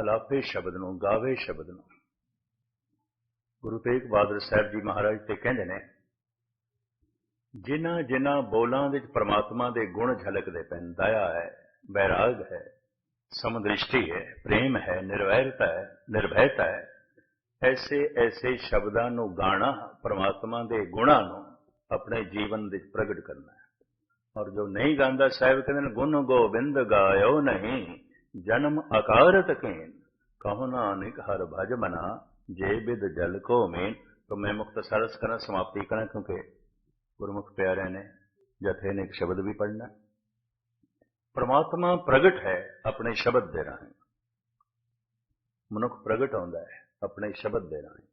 ਅਲਾਪੇ ਸ਼ਬਦ ਨੂੰ ਗਾਵੇ ਸ਼ਬਦ ਨੂੰ। ਗੁਰੂ ਤੇਗ ਬਹਾਦਰ ਸਾਹਿਬ ਜੀ ਮਹਾਰਾਜ ਤੇ ਕਹਿੰਦੇ ਨੇ, ਜਿਨ੍ਹਾਂ ਜਿਨ੍ਹਾਂ ਬੋਲਾਂ ਵਿੱਚ ਪ੍ਰਮਾਤਮਾ ਦੇ ਗੁਣ ਝਲਕਦੇ ਪੈਣ, ਦਇਆ ਹੈ ਬੈਰਾਗ ਹੈ, ਸਮਦ੍ਰਿਸ਼ਟੀ ਹੈ, ਪ੍ਰੇਮ ਹੈ, ਨਿਰਵੈਰਤਾ ਹੈ, ਨਿਰਭੈਤਾ ਹੈ, ਐਸੇ ਐਸੇ ਸ਼ਬਦਾਂ ਨੂੰ ਗਾਣਾ, ਪ੍ਰਮਾਤਮਾ ਦੇ ਗੁਣਾਂ ਨੂੰ ਆਪਣੇ ਜੀਵਨ ਵਿੱਚ ਪ੍ਰਗਟ ਕਰਨਾ ਹੈ। ਔਰ ਜੋ ਨਹੀਂ ਗਾਉਂਦਾ ਸਾਹਿਬ ਕਹਿੰਦੇ ਨੇ, ਗੁਣ ਗੋਬਿੰਦ ਗਾਇਓ ਨਹੀਂ, ਜਨਮ ਅਕਾਰਤ ਕੇਨ, ਕਹੋ ਨਾਨਕ ਹਰ ਭਜ ਮਨਾ, ਜੇ ਬਿਦ ਜਲ ਕੋ ਮੇਨ। ਤੋ ਮੈਂ ਮੁਖਤਸਰ ਕਰਾਂ, ਸਮਾਪਤੀ ਕਰਾਂ, ਕਿਉਂਕਿ ਗੁਰਮੁਖ ਪਿਆਰੇ ਨੇ ਜਥੇ ਨੇ ਇੱਕ ਸ਼ਬਦ ਵੀ ਪੜਨਾ ਪਰਮਾਤਮਾ ਪ੍ਰਗਟ ਹੈ ਆਪਣੇ ਸ਼ਬਦ ਦੇ ਰਾਹੀਂ। ਮਨੁੱਖ ਪ੍ਰਗਟ ਹੁੰਦਾ ਹੈ ਆਪਣੇ ਸ਼ਬਦ ਦੇ ਰਾਹੀਂ।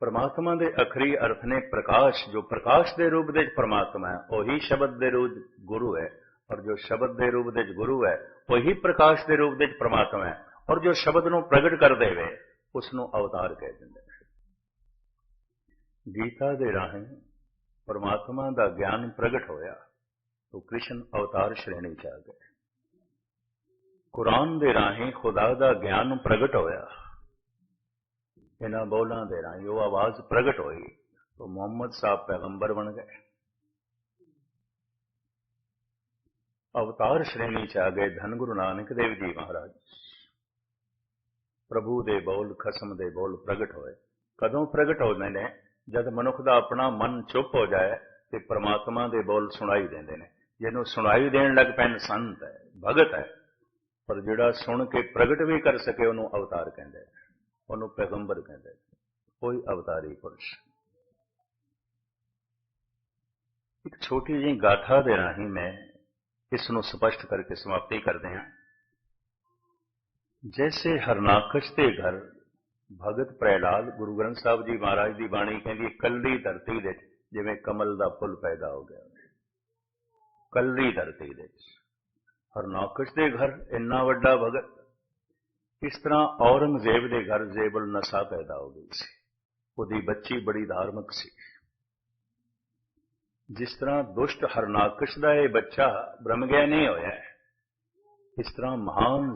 ਪਰਮਾਤਮਾ ਦੇ ਅਖਰੀ ਅਰਥ ਨੇ ਪ੍ਰਕਾਸ਼, ਜੋ ਪ੍ਰਕਾਸ਼ ਦੇ ਰੂਪ ਵਿੱਚ ਪਰਮਾਤਮਾ ਹੈ, ਉਹੀ ਸ਼ਬਦ ਦੇ ਰੂਪ ਗੁਰੂ ਹੈ, ਔਰ ਜੋ ਸ਼ਬਦ ਦੇ ਰੂਪ ਵਿੱਚ ਗੁਰੂ ਹੈ, ਉਹੀ ਪ੍ਰਕਾਸ਼ ਦੇ ਰੂਪ ਵਿੱਚ ਪਰਮਾਤਮਾ ਹੈ, ਔਰ ਜੋ ਸ਼ਬਦ ਨੂੰ ਪ੍ਰਗਟ ਕਰ ਦੇਵੇ ਉਸ ਨੂੰ ਅਵਤਾਰ ਕਹਿ ਦਿੰਦੇ ਗੀਤਾ ਦੇ ਰਾਹੀਂ ਪਰਮਾਤਮਾ ਦਾ ਗਿਆਨ ਪ੍ਰਗਟ ਹੋਇਆ, ਉਹ ਕ੍ਰਿਸ਼ਨ ਅਵਤਾਰ ਸ਼੍ਰੇਣੀ ਚ ਆ ਗਏ। ਕੁਰਾਨ ਦੇ ਰਾਹੀਂ ਖੁਦਾ ਦਾ ਗਿਆਨ ਪ੍ਰਗਟ ਹੋਇਆ। ਇਹਨਾਂ ਬੋਲਾਂ ਦੇ ਰਾਹੀਂ ਉਹ ਆਵਾਜ਼ ਪ੍ਰਗਟ ਹੋਈ तो मोहम्मद साहब पैगंबर बन गए ਅਵਤਾਰ ਸ਼੍ਰੇਣੀ ਚ ਆ ਗਏ ਧੰਨ ਗੁਰੂ ਨਾਨਕ ਦੇਵ ਜੀ ਮਹਾਰਾਜ ਪ੍ਰਭੂ ਦੇ ਬੋਲ ਖਸਮ ਦੇ ਬੋਲ ਪ੍ਰਗਟ ਹੋਏ ਕਦੋਂ ਪ੍ਰਗਟ ਹੋਣੇ ਨੇ ਜਦ ਮਨੁੱਖ ਦਾ ਆਪਣਾ ਮਨ ਚੁੱਪ ਹੋ ਜਾਏ ਤੇ ਪ੍ਰਮਾਤਮਾ ਦੇ ਬੋਲ ਸੁਣਾਈ ਦਿੰਦੇ ਨੇ ਜਿਹਨੂੰ ਸੁਣਾਈ ਦੇਣ ਲੱਗ ਪੈਣ ਸੰਤ ਹੈ ਭਗਤ ਹੈ ਪਰ ਜਿਹੜਾ ਸੁਣ ਕੇ ਪ੍ਰਗਟ ਵੀ ਕਰ ਸਕੇ ਉਹਨੂੰ ਅਵਤਾਰ ਕਹਿੰਦੇ ਉਹਨੂੰ ਪੈਗੰਬਰ ਕਹਿੰਦੇ ਕੋਈ ਅਵਤਾਰੀ ਪੁਰਸ਼। ਇੱਕ ਛੋਟੀ ਜਿਹੀ ਗਾਥਾ ਦੇ ਰਾਹੀਂ ਮੈਂ ਇਸ ਨੂੰ ਸਪਸ਼ਟ ਕਰਕੇ ਸਮਾਪਤੀ ਕਰਦੇ ਹਾਂ। ਜੈਸੇ ਹਰਨਾਕਸ਼ ਦੇ ਘਰ ਭਗਤ ਪ੍ਰਹਿਲਾਦ ਗੁਰੂ ਗ੍ਰੰਥ ਸਾਹਿਬ ਜੀ ਮਹਾਰਾਜ ਦੀ ਬਾਣੀ ਕਹਿੰਦੀ, ਕੱਲੀ ਧਰਤੀ ਦੇ ਜਿਵੇਂ ਕਮਲ ਦਾ ਫੁੱਲ ਪੈਦਾ ਹੋ ਗਿਆ ਕੱਲੀ ਧਰਤੀ ਦੇ ਹਰਨਾਕਸ਼ ਦੇ ਘਰ ਇੰਨਾ ਵੱਡਾ ਭਗਤ ਇਸ ਤਰ੍ਹਾਂ ਔਰੰਗਜ਼ੇਬ ਦੇ ਘਰ ਜ਼ੇਬਲ ਨਸਾ ਪੈਦਾ ਹੋ ਗਈ ਸੀ। ਉਹਦੀ ਬੱਚੀ ਬੜੀ ਧਾਰਮਿਕ ਸੀ। ਜਿਸ ਤਰ੍ਹਾਂ ਦੁਸ਼ਟ ਹਰਨਾਕਸ਼ ਦਾ ਇਹ ਬੱਚਾ ਬ੍ਰਹਮ ਨਹੀਂ ਹੋਇਆ ਇਸ ਤਰ੍ਹਾਂ ਮਹਾਨ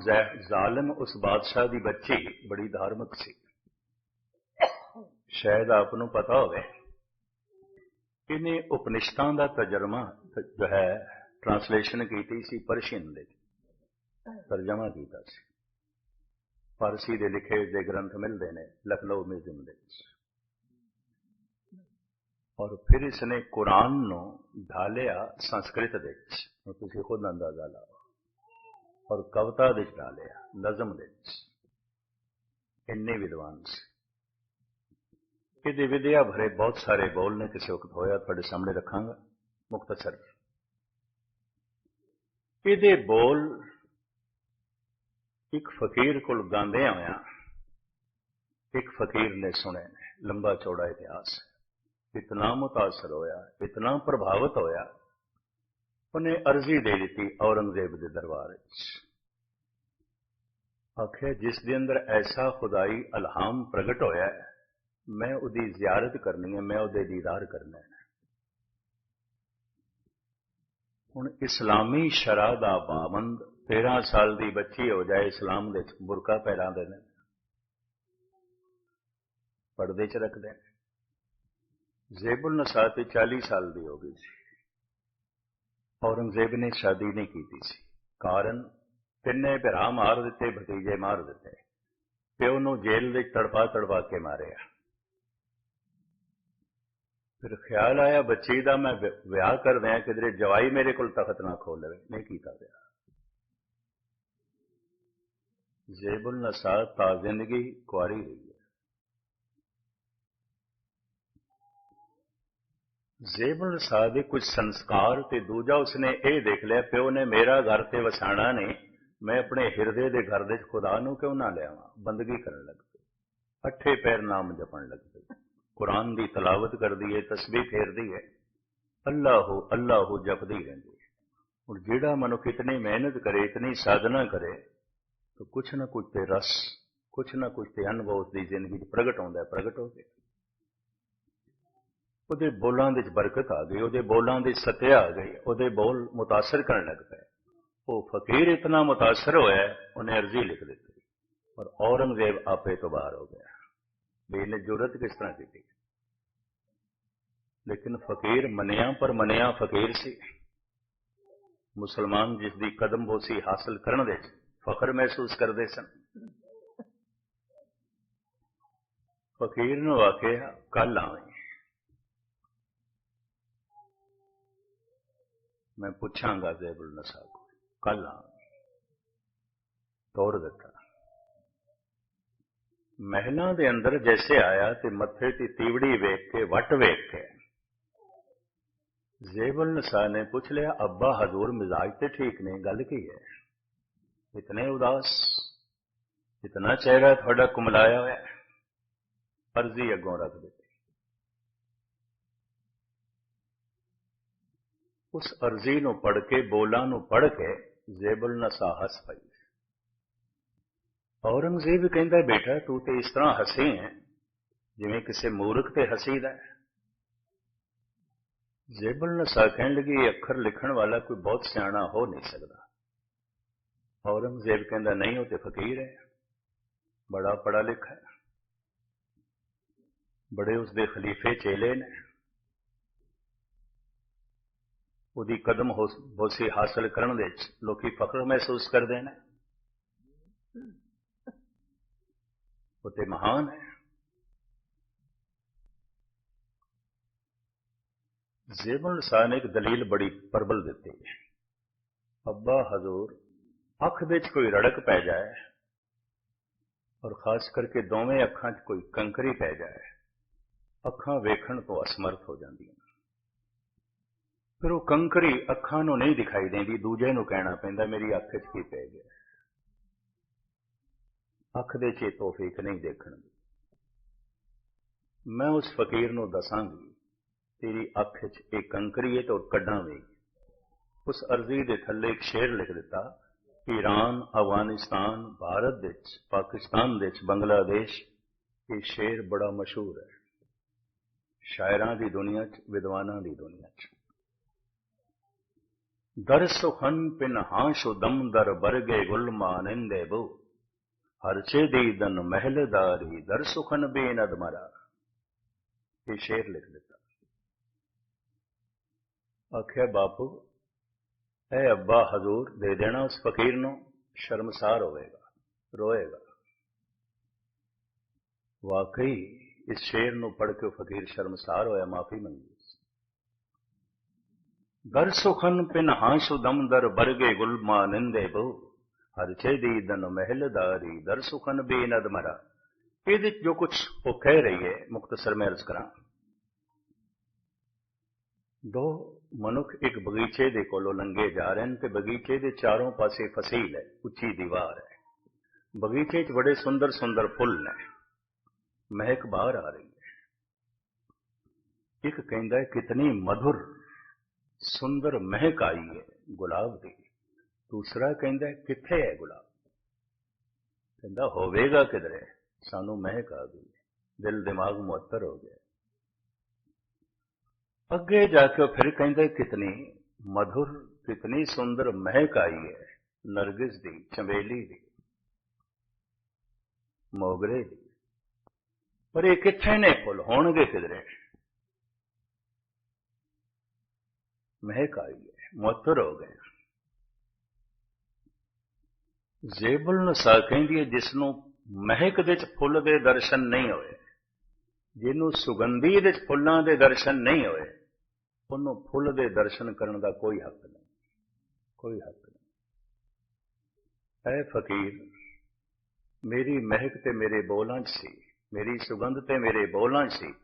ਜ਼ਾਲਮ ਉਸ ਬਾਦਸ਼ਾਹ ਦੀ ਬੱਚੀ ਬੜੀ ਧਾਰਮਿਕ ਸੀ। ਸ਼ਾਇਦ ਆਪ ਨੂੰ ਪਤਾ ਹੋਵੇ, ਇਹਨੇ ਉਪਨਿਸ਼ਦਾਂ ਦਾ ਤਜਰਮਾ ਜੋ ਹੈ ਟ੍ਰਾਂਸਲੇਸ਼ਨ ਕੀਤੀ ਸੀ ਪਰਸ਼ੀਅਨ ਦੇ ਤਰਜਮਾ ਕੀਤਾ ਸੀ। ਫਾਰਸੀ ਦੇ ਲਿਖੇ ਦੇ ਗ੍ਰੰਥ ਮਿਲਦੇ ਨੇ, ਲਖਨਊ ਮਿਊਜ਼ੀਅਮ ਦੇ ਵਿੱਚ। ਔਰ ਫਿਰ ਇਸਨੇ ਕੁਰਾਨ ਨੂੰ ਢਾਲਿਆ ਸੰਸਕ੍ਰਿਤ ਦੇ ਵਿੱਚ। ਤੁਸੀਂ ਖੁਦ ਅੰਦਾਜ਼ਾ ਲਾਓ। ਔਰ ਕਵਿਤਾ ਵਿੱਚ ਢਾਲਿਆ, ਨਜ਼ਮ ਦੇ ਵਿੱਚ। ਇੰਨੇ ਵਿਦਵਾਨ ਸੀ। ਇਹਦੇ ਵਿਦਿਆ ਭਰੇ ਬਹੁਤ ਸਾਰੇ ਬੋਲ ਨੇ, ਕਿਸੇ ਵਕਤ ਹੋਇਆ, ਤੁਹਾਡੇ ਸਾਹਮਣੇ ਰੱਖਾਂਗਾ। ਮੁਖਤਸਰ ਇਹਦੇ ਬੋਲ ਇੱਕ ਫਕੀਰ ਕੋਲ ਗਾਉਂਦੇ ਆਇਆ ਇੱਕ ਫਕੀਰ ਨੇ ਸੁਣੇ ਲੰਬਾ ਚੌੜਾ ਇਤਿਹਾਸ। ਇਤਨਾ ਮੁਤਾਸਰ ਹੋਇਆ, ਇਤਨਾ ਪ੍ਰਭਾਵਿਤ ਹੋਇਆ, ਉਹਨੇ ਅਰਜ਼ੀ ਦੇ ਦਿੱਤੀ ਔਰੰਗਜ਼ੇਬ ਦੇ ਦਰਬਾਰ ਵਿੱਚ। ਆਖਿਆ, ਜਿਸ ਦੇ ਅੰਦਰ ਐਸਾ ਖੁਦਾਈ ਅਲਹਾਮ ਪ੍ਰਗਟ ਹੋਇਆ ਹੈ, ਮੈਂ ਉਹਦੀ ਜ਼ਿਆਰਤ ਕਰਨੀ ਹੈ, ਮੈਂ ਉਹਦੇ ਦੀਦਾਰ ਕਰਨਾ ਹੈ। ਹੁਣ ਇਸਲਾਮੀ ਸ਼ਰਾ ਦਾ ਪਾਬੰਦ 13 ਸਾਲ ਦੀ ਬੱਚੀ ਹੋ ਜਾਏ ਇਸਲਾਮ ਦੇ ਬੁਰਕਾ ਪਹਿਰਾਉਂਦੇ ਨੇ। ਪਰਦੇ 'ਚ ਰੱਖਦੇ ਨੇ। ਜ਼ੇਬੁਲ ਨਸਾ ਤੇ 40 ਸਾਲ ਦੀ ਹੋ ਗਈ ਸੀ। ਔਰੰਗਜ਼ੇਬ ਨੇ ਸ਼ਾਦੀ ਨਹੀਂ ਕੀਤੀ ਸੀ। ਕਾਰਨ ਤਿੰਨੇ ਭਰਾ ਮਾਰ ਦਿੱਤੇ, ਭਤੀਜੇ ਮਾਰ ਦਿੱਤੇ। ਪਿਓ ਨੂੰ ਜੇਲ੍ਹ ਵਿੱਚ ਤੜਪਾ ਤੜਪਾ ਕੇ ਮਾਰਿਆ। ਫਿਰ ਖਿਆਲ ਆਇਆ, ਬੱਚੀ ਦਾ ਮੈਂ ਵਿਆਹ ਕਰ ਦਿਆਂ, ਕਿਧਰੇ ਜਵਾਈ ਮੇਰੇ ਕੋਲ ਤਖਤ ਨਾ ਖੋਲ ਲਵੇ। ਨਹੀਂ ਕੀਤਾ ਵਿਆਹ ਜ਼ੇਬੁਲ ਨਸਾ ਤਾਂ ਜ਼ਿੰਦਗੀ ਕੁਆਰੀ ਰਹੀ ਜ਼ੇਬਲ ਸਾਹ ਦੇ ਕੁਝ ਸੰਸਕਾਰ ਤੇ ਦੂਜਾ ਉਸਨੇ ਇਹ ਦੇਖ ਲਿਆ, ਪਿਓ ਨੇ ਮੇਰਾ ਘਰ ਤੇ ਵਸਾਣਾ ਨਹੀਂ, ਮੈਂ ਆਪਣੇ ਹਿਰਦੇ ਦੇ ਘਰ ਦੇ ਖੁਦਾ ਨੂੰ ਕਿਉਂ ਨਾ ਲਿਆਵਾਂ ਬੰਦਗੀ ਕਰਨ ਲੱਗ ਪਈ। ਅੱਠੇ ਪੈਰ ਨਾਮ ਜਪਣ ਲੱਗ ਪਈ। ਕੁਰਾਨ ਦੀ ਤਲਾਵਤ ਕਰਦੀ ਹੈ ਤਸਬੀਹ ਫੇਰਦੀ ਹੈ ਅੱਲਾਹੂ ਅੱਲਾਹੂ ਜਪਦੀ ਰਹਿੰਦੀ ਹੈ ਹੁਣ ਜਿਹੜਾ ਮਨੁੱਖ ਇਤਨੀ ਮਿਹਨਤ ਕਰੇ, ਇਤਨੀ ਸਾਧਨਾ ਕਰੇ ਤਾਂ ਕੁਛ ਨਾ ਕੁਛ ਤੇ ਰਸ ਕੁਛ ਨਾ ਕੁਛ ਤੇ ਅਨੁਭਵ ਉਸ ਦੀ ਜ਼ਿੰਦਗੀ 'ਚ ਪ੍ਰਗਟ ਹੁੰਦਾ ਹੈ ਪ੍ਰਗਟ ਹੋ ਗਿਆ ਉਹਦੇ ਬੋਲਾਂ ਵਿੱਚ ਬਰਕਤ ਆ ਗਈ ਉਹਦੇ ਬੋਲਾਂ ਦੀ ਸਤਿਆ ਆ ਗਈ ਉਹਦੇ ਬੋਲ متاثر ਕਰਨ ਲੱਗ ਪਏ ਉਹ ਫਕੀਰ ਇਤਨਾ متاثر ਹੋਇਆ ਉਹਨੇ ਅਰਜ਼ੀ ਲਿਖ ਦਿੱਤੀ ਪਰ ਔਰੰਗਜ਼ੇਬ ਆਪੇ ਤੋਂ ਬਾਹਰ ਹੋ ਗਿਆ ਵੀ ਇਹਨੇ ਜੁਰਤ ਕਿਸ ਤਰ੍ਹਾਂ ਕੀਤੀ ਲੇਕਿਨ ਫਕੀਰ ਮੰਨਿਆ ਪਰ ਮੰਨਿਆ ਫਕੀਰ ਸੀ ਮੁਸਲਮਾਨ ਜਿਸ ਦੀ ਕਦਮ ਬੋਸੀ ਹਾਸਲ ਕਰਨ ਦੇ ਫਖਰ ਮਹਿਸੂਸ ਕਰਦੇ ਸਨ। ਫਕੀਰ ਨੂੰ ਵਾਕਿਆ ਕੱਲ ਆਵੇਂ ਮੈਂ ਪੁੱਛਾਂਗਾ ਜ਼ੇਬੁਲ ਨਸਾ ਕੋ ਕੱਲ ਆ ਤੋੜ ਦਿੱਤਾ। ਮਹਿਲਾਂ ਦੇ ਅੰਦਰ ਜੈਸੇ ਆਇਆ ਤੇ ਮੱਥੇ ਤੇ ਤੀਵੜੀ ਵੇਖ ਕੇ, ਵਟ ਵੇਖ ਕੇ ਜ਼ੇਬੁਲ ਨਸਾ ਨੇ ਪੁੱਛ ਲਿਆ, ਅੱਬਾ, ਹਜ਼ੂਰ ਮਿਜ਼ਾਜ ਤੇ ਠੀਕ ਨੇ, ਗੱਲ ਕੀ ਹੈ? ਇਤਨੇ ਉਦਾਸ ਇਤਨਾ ਚਿਹਰਾ ਤੁਹਾਡਾ ਕੁਮਲਾਇਆ ਹੋਇਆ ਅਰਜ਼ੀ ਅੱਗੋਂ ਰੱਖ ਦਿੱਤੀ ਉਸ ਅਰਜ਼ੀ ਨੂੰ ਪੜ੍ਹ ਕੇ ਬੋਲਾਂ ਨੂੰ ਪੜ੍ਹ ਕੇ ਜੇਬਲ ਨਸਾ ਹੱਸ ਪਈ ਔਰੰਗਜ਼ੇਬ ਕਹਿੰਦਾ ਬੇਟਾ ਤੂੰ ਤੇ ਇਸ ਤਰ੍ਹਾਂ ਹੱਸੇ ਹੈ ਜਿਵੇਂ ਕਿਸੇ ਮੂਰਖ ਤੇ ਹਸੀਦਾ ਹੈ ਜ਼ੇਬਲ ਨਸਾ ਕਹਿਣ ਲੱਗੀ ਇਹ ਅੱਖਰ ਲਿਖਣ ਵਾਲਾ ਕੋਈ ਬਹੁਤ ਸਿਆਣਾ ਹੋ ਨਹੀਂ ਸਕਦਾ ਔਰੰਗਜ਼ੇਬ ਕਹਿੰਦਾ, ਨਹੀਂ, ਉਹ ਤੇ ਫਕੀਰ ਹੈ। ਬੜਾ ਪੜਾ ਲਿਖਾ ਹੈ। ਬੜੇ ਉਸਦੇ ਖਲੀਫੇ ਚੇਲੇ ਨੇ। ਉਹਦੀ ਕਦਮ ਹੋਸੀ ਹਾਸਲ ਕਰਨ ਵਿੱਚ ਲੋਕੀ ਫਖਰ ਮਹਿਸੂਸ ਕਰਦੇ ਨੇ। ਉਹ ਤੇ ਮਹਾਨ ਹੈ। ਜ਼ੇਬਨ ਸਾਹ ਨੇ ਇੱਕ ਦਲੀਲ ਬੜੀ ਪਰਬਲ ਦਿੱਤੀ ਹੈ। ਅੱਬਾ ਹਜ਼ੂਰ ਅੱਖ ਦੇ ਵਿੱਚ ਕੋਈ ਰੜਕ ਪੈ ਜਾਏ ਔਰ ਖਾਸ ਕਰਕੇ ਦੋਵੇਂ ਅੱਖਾਂ 'ਚ ਕੋਈ ਕੰਕਰੀ ਪੈ ਜਾਏ, ਅੱਖਾਂ ਵੇਖਣ ਤੋਂ ਅਸਮਰਥ ਹੋ ਜਾਂਦੀਆਂ ਫਿਰ ਉਹ ਕੰਕਰੀ ਅੱਖਾਂ ਨੂੰ ਨਹੀਂ ਦਿਖਾਈ ਦਿੰਦੀ, ਦੂਜੇ ਨੂੰ ਕਹਿਣਾ ਪੈਂਦਾ, ਮੇਰੀ ਅੱਖ 'ਚ ਕੀ ਪੈ ਗਿਆ? ਅੱਖ ਦੇ ਚੇ ਤੋਫੀਕ ਨਹੀਂ ਦੇਖਣ ਦੀ। ਮੈਂ ਉਸ ਫਕੀਰ ਨੂੰ ਦੱਸਾਂਗੀ, ਤੇਰੀ ਅੱਖ 'ਚ ਇਹ ਕੰਕਰੀ ਹੈ ਤੇ ਉਹ ਕੱਢਾਂਗੇ ਉਸ ਅਰਜ਼ੀ ਦੇ ਥੱਲੇ ਇੱਕ ਸ਼ੇਰ ਲਿਖ ਦਿੱਤਾ ਈਰਾਨ, ਅਫਗਾਨਿਸਤਾਨ, ਭਾਰਤ ਵਿੱਚ, ਪਾਕਿਸਤਾਨ ਵਿੱਚ, ਬੰਗਲਾਦੇਸ਼, ਇਹ ਸ਼ੇਰ ਬੜਾ ਮਸ਼ਹੂਰ ਹੈ। ਸ਼ਾਇਰਾਂ ਦੀ ਦੁਨੀਆ 'ਚ, ਵਿਦਵਾਨਾਂ ਦੀ ਦੁਨੀਆ 'ਚ। ਦਰ ਸੁਖਨ ਪਿਨ ਹਾਂਸ਼ੁ ਦਮ ਦਰ ਬਰਗੇ ਗੁਲ ਮਾਨੰਦੇ ਬੋ। ਹਰਚੇ ਦੀ ਦਨ ਮਹਿਲਦਾਰੀ ਦਰ ਸੁਖਨ ਬੇਨਦ ਮਰਾ। ਇਹ ਸ਼ੇਰ ਲਿਖ ਦਿੱਤਾ। ਆਖਿਆ, ਬਾਪੂ ਇਹ ਅੱਬਾ ਹਜ਼ੂਰ, ਦੇ ਦੇਣਾ ਉਸ ਫਕੀਰ ਨੂੰ, ਸ਼ਰਮਸਾਰ ਹੋਵੇਗਾ, ਰੋਏਗਾ। ਵਾਕਈ, ਇਸ ਸ਼ੇਰ ਨੂੰ ਪੜ੍ਹ ਕੇ ਫਕੀਰ ਸ਼ਰਮਸਾਰ ਹੋਇਆ, ਮਾਫੀ ਮੰਗੀ। ਦਰ ਸੁਖਨ ਪਿਨ ਹਾਂਸੁ ਦਮ ਦਰ ਬਰਗੇ ਗੁਲਮਾ ਨਿੰਦੇ ਬਹੁ ਹਰ ਚੇਦੀ ਦਨ ਮਹਿਲਦਾਰੀ ਦਰ ਸੁਖਨ ਬੇਨਦ ਮਰਾ। ਇਹਦੇ ਜੋ ਕੁਝ ਉਹ ਕਹਿ ਰਹੀ ਹੈ ਮੁਖਤਸਰ ਮੈਂ ਅਰਜ਼ ਕਰਾਂ। ਦੋ ਮਨੁੱਖ ਇੱਕ ਬਗੀਚੇ ਦੇ ਕੋਲੋਂ ਲੰਘੇ ਜਾ ਰਹੇ ਨੇ ਤੇ ਬਗੀਚੇ ਦੇ ਚਾਰੋਂ ਪਾਸੇ ਫਸੀਲ ਹੈ, ਉੱਚੀ ਦੀਵਾਰ ਹੈ। ਬਗੀਚੇ 'ਚ ਬੜੇ ਸੁੰਦਰ ਸੁੰਦਰ ਫੁੱਲ ਨੇ। ਮਹਿਕ ਬਾਹਰ ਆ ਰਹੀ ਹੈ। ਇੱਕ ਕਹਿੰਦਾ ਹੈ, ਕਿਤਨੀ ਮధుਰ ਸੁੰਦਰ ਮਹਿਕ ਆਈ ਹੈ ਗੁਲਾਬ ਦੀ। ਦੂਸਰਾ ਕਹਿੰਦਾ ਕਿੱਥੇ ਹੈ ਗੁਲਾਬ? ਕਹਿੰਦਾ, ਹੋਵੇਗਾ ਕਿਧਰੇ, ਸਾਨੂੰ ਮਹਿਕ ਆ ਗਈ ਦਿਲ ਦਿਮਾਗ ਮੁਅੱਤਰ ਹੋ ਗਿਆ ਅੱਗੇ ਜਾ ਕੇ ਫਿਰ ਕਹਿੰਦਾ ਕਿਤਨੀ ਮਧੁਰ, ਕਿਤਨੀ ਸੁੰਦਰ ਮਹਿਕ ਆਈ ਹੈ, ਨਰਗਿਸ ਦੀ ਚੰਬੇਲੀ ਦੀ, ਮੋਗਰੇ ਦੀ। ਪਰ ਇਹ ਕਿੱਥੇ ਨੇ ਫੁੱਲ ਹੋਣਗੇ ਕਿਧਰੇ? ਮਹਿਕ ਆਈ ਹੈ, ਮੋਤਰ ਹੋ ਗਏ। ਜੇਬਲ ਨਸਾ ਕਹਿੰਦੀ ਹੈ ਜਿਸ ਨੂੰ ਮਹਿਕ ਦੇ ਚ ਫੁੱਲ ਦੇ ਦਰਸ਼ਨ ਨਹੀਂ ਹੋਏ, ਜਿਹਨੂੰ ਸੁਗੰਧੀ ਦੇ ਫੁੱਲਾਂ ਦੇ ਦਰਸ਼ਨ ਨਹੀਂ ਹੋਏ ਉਹਨੂੰ ਫੁੱਲ ਦੇ ਦਰਸ਼ਨ ਕਰਨ ਦਾ ਕੋਈ ਹੱਕ ਨਹੀਂ। ਕੋਈ ਹੱਕ ਨਹੀਂ। ਐ ਫਕੀਰ, ਮੇਰੀ ਮਹਿਕ ਤੇ ਮੇਰੇ ਬੋਲਾਂ 'ਚ ਸੀ, ਮੇਰੀ ਸੁਗੰਧ ਤੇ ਮੇਰੇ ਬੋਲਾਂ 'ਚ ਸੀ,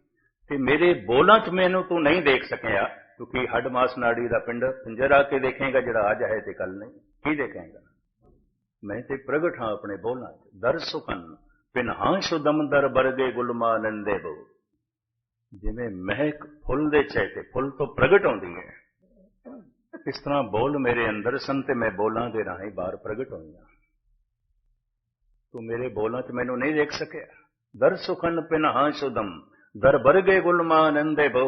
ਤੇ ਮੇਰੇ ਬੋਲਾਂ 'ਚ ਮੈਨੂੰ ਤੂੰ ਨਹੀਂ ਦੇਖ ਸਕਿਆ, ਕਿਉਂਕਿ ਹੱਡ ਮਾਸ ਨਾੜੀ ਦਾ ਪਿੰਡ ਪਿੰਜਰ ਆ ਕੇ ਦੇਖੇਗਾ ਜਿਹੜਾ ਅੱਜ ਹੈ ਤੇ ਕੱਲ ਨਹੀਂ, ਕੀ ਦੇਖੇਗਾ? ਮੈਂ ਤੇ ਪ੍ਰਗਟ ਹਾਂ ਆਪਣੇ ਬੋਲਾਂ 'ਚ, ਦਰ ਸੁਖਨ ਪਿਨਹਾਂ ਸ਼ੁਦਮ ਦਰ ਬਰਗੇ ਗੁਲਮਾ ਨੰਦੇ ਬੋ। ਜਿਵੇਂ ਮਹਿਕ ਫੁੱਲ ਦੇ ਚੈਤੇ ਫੁੱਲ ਤੋਂ ਪ੍ਰਗਟ ਹੁੰਦੀ ਹੈ। ਇਸ ਤਰ੍ਹਾਂ ਬੋਲ ਮੇਰੇ ਅੰਦਰ ਸਨ ਤੇ ਮੈਂ ਬੋਲਾਂ ਦੇ ਰਾਹੀਂ ਬਾਹਰ ਪ੍ਰਗਟ ਹੋਈਆਂ ਤੂੰ ਮੇਰੇ ਬੋਲਾਂ 'ਚ ਮੈਨੂੰ ਨਹੀਂ ਦੇਖ ਸਕਿਆ। ਦਰ ਸੁਖਨ ਪਿਨਹਾਂ ਸ਼ੁਦਮ ਦਰ ਬਰਗੇ ਗੁਲਮਾ ਨੰਦੇ ਬੋ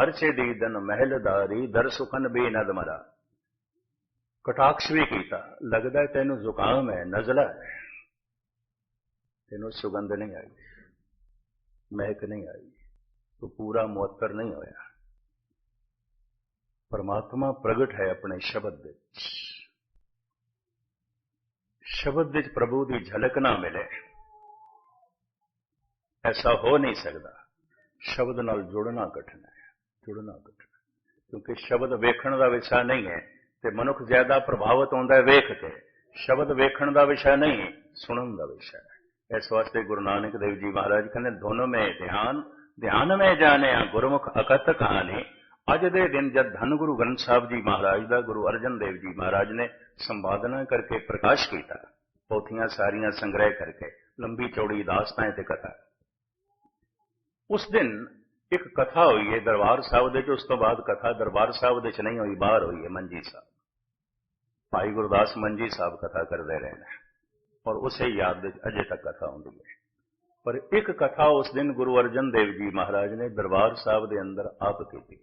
ਹਰਚੇ ਦੀ ਦਨ ਮਹਿਲਦਾਰੀ ਦਰ ਸੁਖਨ ਬੇ ਨਦ ਮਰਾ। ਕਟਾਕਸ਼ ਵੀ ਕੀਤਾ, ਲੱਗਦਾ ਤੈਨੂੰ ਜ਼ੁਕਾਮ ਹੈ, ਨਜ਼ਲਾ ਹੈ। ਤੈਨੂੰ ਸੁਗੰਧ ਨਹੀਂ ਆਈ, ਮਹਿਕ ਨਹੀਂ ਆਈ। ਤੂੰ ਪੂਰਾ ਮੁਅੱਤਰ ਨਹੀਂ ਹੋਇਆ ਪਰਮਾਤਮਾ ਪ੍ਰਗਟ ਹੈ ਆਪਣੇ ਸ਼ਬਦ ਵਿੱਚ ਸ਼ਬਦ ਵਿੱਚ ਪ੍ਰਭੂ ਦੀ ਝਲਕ ਨਾ ਮਿਲੇ ਐਸਾ ਹੋ ਨਹੀਂ ਸਕਦਾ ਸ਼ਬਦ ਨਾਲ ਜੁੜਨਾ ਕਠਿਨ ਹੈ ਜੁੜਨਾ ਕਠਿਨ ਕਿਉਂਕਿ ਸ਼ਬਦ ਵੇਖਣ ਦਾ ਵਿਸ਼ਾ ਨਹੀਂ ਹੈ ਤੇ ਮਨੁੱਖ ਜ਼ਿਆਦਾ ਪ੍ਰਭਾਵਿਤ ਹੁੰਦਾ ਹੈ ਵੇਖ ਕੇ ਸ਼ਬਦ ਵੇਖਣ ਦਾ ਵਿਸ਼ਾ ਨਹੀਂ ਸੁਣਨ ਦਾ ਵਿਸ਼ਾ ਹੈ ਇਸ ਵਾਸਤੇ ਗੁਰੂ ਨਾਨਕ ਦੇਵ ਜੀ ਮਹਾਰਾਜ ਕਹਿੰਦੇ ਦੋਨੋਂ ਮੇ ਧਿਆਨ ਧਿਆਨ ਮੈਂ ਜਾਣਿਆ ਗੁਰਮੁਖ ਅਕਤ ਕਹਾਣੀ ਅੱਜ ਦੇ ਦਿਨ ਜਦ ਧੰਨ ਗੁਰੂ ਗ੍ਰੰਥ ਸਾਹਿਬ ਜੀ ਮਹਾਰਾਜ ਦਾ ਗੁਰੂ ਅਰਜਨ ਦੇਵ ਜੀ ਮਹਾਰਾਜ ਨੇ ਸੰਵਾਦਨਾ ਕਰਕੇ ਪ੍ਰਕਾਸ਼ ਕੀਤਾ ਪੋਥੀਆਂ ਸਾਰੀਆਂ ਸੰਗ੍ਰਹਿ ਕਰਕੇ ਲੰਬੀ ਚੌੜੀ ਦਾਸਤਾਂ ਤੇ ਕਥਾ ਉਸ ਦਿਨ ਇੱਕ ਕਥਾ ਹੋਈ ਹੈ ਦਰਬਾਰ ਸਾਹਿਬ ਦੇ ਚ ਉਸ ਤੋਂ ਬਾਅਦ ਕਥਾ ਦਰਬਾਰ ਸਾਹਿਬ ਦੇ ਚ ਨਹੀਂ ਹੋਈ ਬਾਹਰ ਹੋਈ ਹੈ ਮੰਜੀ ਸਾਹਿਬ ਭਾਈ ਗੁਰਦਾਸ ਮੰਜੀ ਸਾਹਿਬ ਕਥਾ ਕਰਦੇ ਰਹੇ ਨੇ ਔਰ ਉਸੇ ਯਾਦ ਵਿੱਚ ਅਜੇ ਤੱਕ ਕਥਾ ਹੁੰਦੀ ਹੈ ਪਰ ਇੱਕ ਕਥਾ ਉਸ ਦਿਨ ਗੁਰੂ ਅਰਜਨ ਦੇਵ ਜੀ ਮਹਾਰਾਜ ਨੇ ਦਰਬਾਰ ਸਾਹਿਬ ਦੇ ਅੰਦਰ ਆਪ ਕੀਤੀ।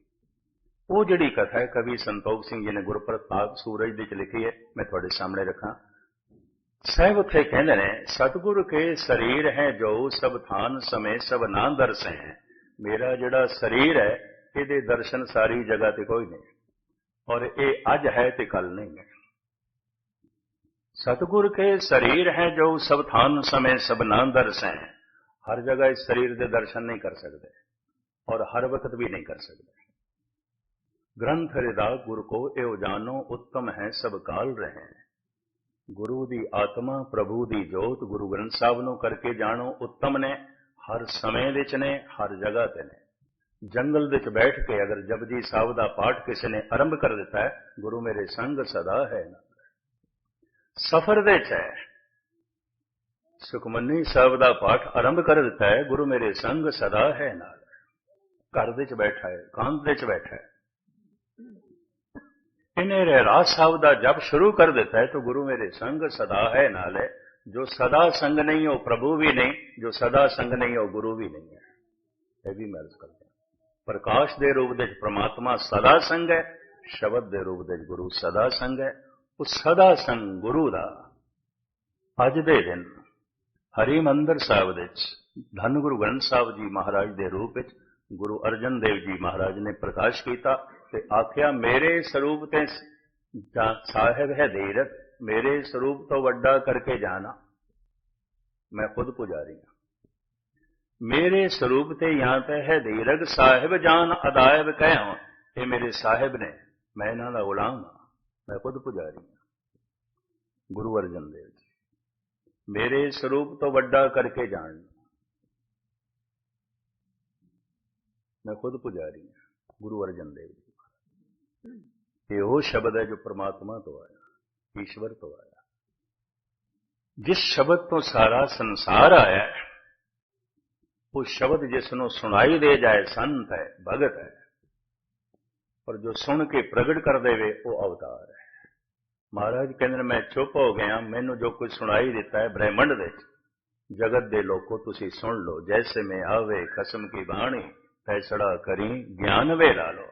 ਉਹ ਜਿਹੜੀ ਕਥਾ ਹੈ, ਕਵੀ ਸੰਤੋਖ ਸਿੰਘ ਜੀ ਨੇ ਗੁਰਪ੍ਰਤਾਪ ਸੂਰਜ ਦੇ ਚ ਲਿਖੀ ਹੈ, ਮੈਂ ਤੁਹਾਡੇ ਸਾਹਮਣੇ ਰੱਖਾਂ। ਸਾਹਿਬ ਉੱਥੇ ਕਹਿੰਦੇ ਨੇ, ਸਤਿਗੁਰ ਕੇ ਸਰੀਰ ਹੈ ਜੋ ਸਭ ਥਾਨ ਸਮੇਂ ਸਭ ਨਾਂ ਦਰਸ ਹੈ। ਮੇਰਾ ਜਿਹੜਾ ਸਰੀਰ ਹੈ, ਇਹਦੇ ਦਰਸ਼ਨ ਸਾਰੀ ਜਗ੍ਹਾ ਤੇ ਕੋਈ ਨਹੀਂ। ਔਰ ਇਹ ਅੱਜ ਹੈ ਤੇ ਕੱਲ ਨਹੀਂ ਹੈ। ਸਤਿਗੁਰ ਕੇ ਸਰੀਰ ਹੈ ਜੋ ਸਭ ਥਾਨ ਸਮੇਂ ਸਭ ਨਾਂ ਦਰਸ ਹੈ। ਹਰ ਜਗ੍ਹਾ ਇਸ ਸਰੀਰ ਦੇ ਦਰਸ਼ਨ ਨਹੀਂ ਕਰ ਸਕਦੇ ਔਰ ਹਰ ਵਕਤ ਵੀ ਨਹੀਂ ਕਰ ਸਕਦੇ ਗ੍ਰੰਥ ਰਿਦਾ ਗੁਰ ਕੋ ਇਹੋ ਜਾਣੋ ਉੱਤਮ ਹੈ ਸਭ ਕਾਲ ਰਹੇ ਗੁਰੂ ਦੀ ਆਤਮਾ ਪ੍ਰਭੂ ਦੀ ਜੋਤ ਗੁਰੂ ਗ੍ਰੰਥ ਸਾਹਿਬ ਨੂੰ ਕਰਕੇ ਜਾਣੋ ਉੱਤਮ ਨੇ ਹਰ ਸਮੇਂ ਵਿੱਚ ਨੇ ਹਰ ਜਗ੍ਹਾ ਤੇ ਨੇ ਜੰਗਲ ਵਿੱਚ ਬੈਠ ਕੇ ਅਗਰ ਜਪਜੀ ਸਾਹਿਬ ਦਾ ਪਾਠ ਕਿਸੇ ਨੇ ਆਰੰਭ ਕਰ ਦਿੱਤਾ ਹੈ ਗੁਰੂ ਮੇਰੇ ਸੰਗ ਸਦਾ ਹੈ ਸਫਰ ਦੇ ਚ ਹੈ ਸੁਖਮਨੀ ਸਾਹਿਬ ਦਾ ਪਾਠ ਆਰੰਭ ਕਰ ਦਿੱਤਾ ਹੈ, ਗੁਰੂ ਮੇਰੇ ਸੰਗ ਸਦਾ ਹੈ ਨਾਲ। ਘਰ ਦੇ ਚ ਬੈਠਾ ਹੈ ਕਾਂਤ ਦੇ ਚ ਬੈਠਾ ਹੈ। ਇਹਨੇ ਰਹਿਰਾਜ ਸਾਹਿਬ ਦਾ ਜਪ ਸ਼ੁਰੂ ਕਰ ਦਿੱਤਾ ਹੈ, ਤਾਂ ਗੁਰੂ ਮੇਰੇ ਸੰਗ ਸਦਾ ਹੈ ਨਾਲ ਹੈ। ਜੋ ਸਦਾ ਸੰਗ ਨਹੀਂ, ਉਹ ਪ੍ਰਭੂ ਵੀ ਨਹੀਂ, ਜੋ ਸਦਾ ਸੰਗ ਨਹੀਂ, ਉਹ ਗੁਰੂ ਵੀ ਨਹੀਂ ਹੈ। ਇਹ ਵੀ ਮੈਂ ਅਰਜ਼ ਕਰਦਾ ਪ੍ਰਕਾਸ਼ ਦੇ ਰੂਪ ਵਿੱਚ ਪ੍ਰਮਾਤਮਾ ਸਦਾ ਸੰਗ ਹੈ, ਸ਼ਬਦ ਦੇ ਰੂਪ ਵਿੱਚ ਗੁਰੂ ਸਦਾ ਸੰਗ ਹੈ। ਉਹ ਸਦਾ ਸੰਗ ਗੁਰੂ ਦਾ ਅੱਜ ਦੇ ਦਿਨ ਹਰੀ ਮੰਦਰ ਸਾਹਿਬ ਵਿੱਚ, ਧੰਨ ਗੁਰੂ ਗ੍ਰੰਥ ਸਾਹਿਬ ਜੀ ਮਹਾਰਾਜ ਦੇ ਰੂਪ ਵਿੱਚ, ਗੁਰੂ ਅਰਜਨ ਦੇਵ ਜੀ ਮਹਾਰਾਜ ਨੇ ਪ੍ਰਕਾਸ਼ ਕੀਤਾ ਤੇ ਆਖਿਆ, ਮੇਰੇ ਸਰੂਪ ਤੇ ਸਾਹਿਬ ਹੈ ਧੀਰਤ ਮੇਰੇ ਸਰੂਪ ਤੋਂ ਵੱਡਾ ਕਰਕੇ ਜਾਣਾ। ਮੈਂ ਖੁਦ ਪੁਜਾਰੀ ਹਾਂ। ਮੇਰੇ ਸਰੂਪ ਤੇ ਯਹਾਂ ਤੇ ਹੈ ਧੀਰਗ ਸਾਹਿਬ ਜਾਨ ਅਦਾਇਬ ਕਹਿਓ ਇਹ ਮੇਰੇ ਸਾਹਿਬ ਨੇ, ਮੈਂ ਇਹਨਾਂ ਦਾ ਗੁਲਾਮ ਹਾਂ। ਮੈਂ ਖੁਦ ਪੁਜਾਰੀ ਹਾਂ। ਗੁਰੂ ਅਰਜਨ ਦੇਵ ਜੀ। ਮੇਰੇ ਸਰੂਪ ਤੋਂ ਵੱਡਾ ਕਰਕੇ ਜਾਣ। ਮੈਂ ਖੁਦ ਪੁਜਾਰੀ ਹਾਂ, ਗੁਰੂ ਅਰਜਨ ਦੇਵ ਜੀ ਇਹ ਉਹ ਸ਼ਬਦ ਹੈ ਜੋ ਪ੍ਰਮਾਤਮਾ ਤੋਂ ਆਇਆ, ਈਸ਼ਵਰ ਤੋਂ ਆਇਆ। ਜਿਸ ਸ਼ਬਦ ਤੋਂ ਸਾਰਾ ਸੰਸਾਰ ਆਇਆ ਉਹ ਸ਼ਬਦ ਜਿਸ ਨੂੰ ਸੁਣਾਈ ਦੇ ਜਾਏ, ਸੰਤ ਹੈ, ਭਗਤ ਹੈ, ਪਰ ਜੋ ਸੁਣ ਕੇ ਪ੍ਰਗਟ ਕਰ ਦੇਵੇ, ਉਹ ਅਵਤਾਰ ਹੈ। ਮਹਾਰਾਜ ਕਹਿੰਦੇ ਨੇ, ਮੈਂ ਚੁੱਪ ਹੋ ਗਿਆ, ਮੈਨੂੰ ਜੋ ਕੁਝ ਸੁਣਾਈ ਦਿੱਤਾ ਹੈ ਬ੍ਰਹਿਮੰਡ ਦੇ ਜਗਤ ਦੇ ਲੋਕੋ, ਤੁਸੀਂ ਸੁਣ ਲਓ, ਜੈਸੇ ਮੈਂ ਆਵੇ, ਖਸਮ ਕੀ ਬਾਣੀ, ਫੈਸਲਾ ਕਰੀ, ਗਿਆਨ ਵੇ ਲਾ ਲਓ।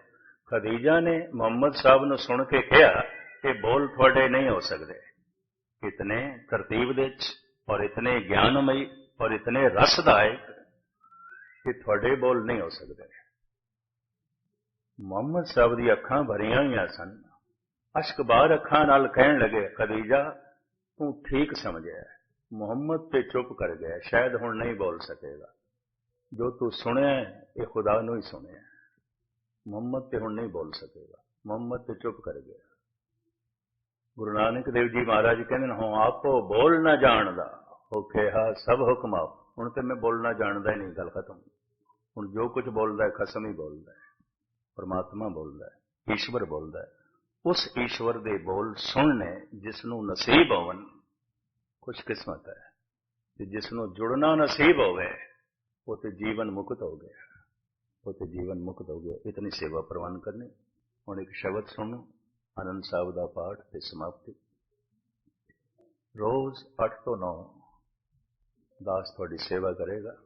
ਖਦੀਜਾ ਨੇ ਮੁਹੰਮਦ ਸਾਹਿਬ ਨੂੰ ਸੁਣ ਕੇ ਕਿਹਾ ਕਿ ਬੋਲ ਤੁਹਾਡੇ ਨਹੀਂ ਹੋ ਸਕਦੇ। ਇਤਨੇ ਤਰਤੀਬ ਦੇ ਵਿੱਚ, ਔਰ ਇਤਨੇ ਗਿਆਨਮਈ, ਔਰ ਇਤਨੇ ਰਸਦਾਇਕ ਕਿ ਤੁਹਾਡੇ ਬੋਲ ਨਹੀਂ ਹੋ ਸਕਦੇ। ਮੁਹੰਮਦ ਸਾਹਿਬ ਦੀ ਅੱਖਾਂ ਭਰੀਆਂ ਹੋਈਆਂ ਸਨ। ਅਸ਼ਕ ਅੱਖਾਂ ਨਾਲ ਕਹਿਣ ਲੱਗੇ ਖਦੀਜਾ ਤੂੰ ਠੀਕ ਸਮਝਿਆ ਮੁਹੰਮਦ ਤੇ ਚੁੱਪ ਕਰ ਗਿਆ ਸ਼ਾਇਦ ਹੁਣ ਨਹੀਂ ਬੋਲ ਸਕੇਗਾ। ਜੋ ਤੂੰ ਸੁਣਿਆ ਇਹ ਖੁਦਾ ਨੂੰ ਹੀ ਸੁਣਿਆ ਮੁਹੰਮਦ ਤੇ ਹੁਣ ਨਹੀਂ ਬੋਲ ਸਕੇਗਾ। ਮੁਹੰਮਦ ਤੇ ਚੁੱਪ ਕਰ ਗਿਆ ਗੁਰੂ ਨਾਨਕ ਦੇਵ ਜੀ ਮਹਾਰਾਜ ਕਹਿੰਦੇ ਨੇ ਹਾਂ ਆਪੋ ਬੋਲ ਨਾ ਜਾਣਦਾ। ਉਹ ਕਿਹਾ, ਸਭ ਹੁਕਮ ਆਪ। ਹੁਣ ਤੇ ਮੈਂ ਬੋਲਣਾ ਜਾਣਦਾ ਹੀ ਨਹੀਂ, ਗੱਲ ਖਤਮ। ਹੁਣ ਜੋ ਕੁਝ ਬੋਲਦਾ ਹੈ, ਖਸਮ ਹੀ ਬੋਲਦਾ ਹੈ। ਪਰਮਾਤਮਾ ਬੋਲਦਾ ਹੈ, ਈਸ਼ਵਰ ਬੋਲਦਾ ਹੈ। ਉਸ ਈਸ਼ਵਰ ਦੇ ਬੋਲ ਸੁਣਨੇ ਜਿਸ ਨੂੰ ਨਸੀਬ ਹੋਵਨ ਖੁਸ਼ਕਿਸਮਤ ਹੈ ਤੇ ਜਿਸ ਨੂੰ ਜੁੜਨਾ ਨਸੀਬ ਹੋਵੇ, ਉਹ ਤੇ ਜੀਵਨ ਮੁਕਤ ਹੋ ਗਿਆ। ਉਹ ਤੇ ਜੀਵਨ ਮੁਕਤ ਹੋ ਗਿਆ। ਇਤਨੀ ਸੇਵਾ ਪ੍ਰਵਾਨ ਕਰਨੀ। ਹੁਣ ਇੱਕ ਸ਼ਬਦ ਸੁਣੋ, ਆਨੰਦ ਸਾਹਿਬ ਦਾ ਪਾਠ ਤੇ ਸਮਾਪਤੀ। ਰੋਜ਼ 8 ਤੋਂ 9 ਦਾਸ ਤੁਹਾਡੀ ਸੇਵਾ ਕਰੇਗਾ।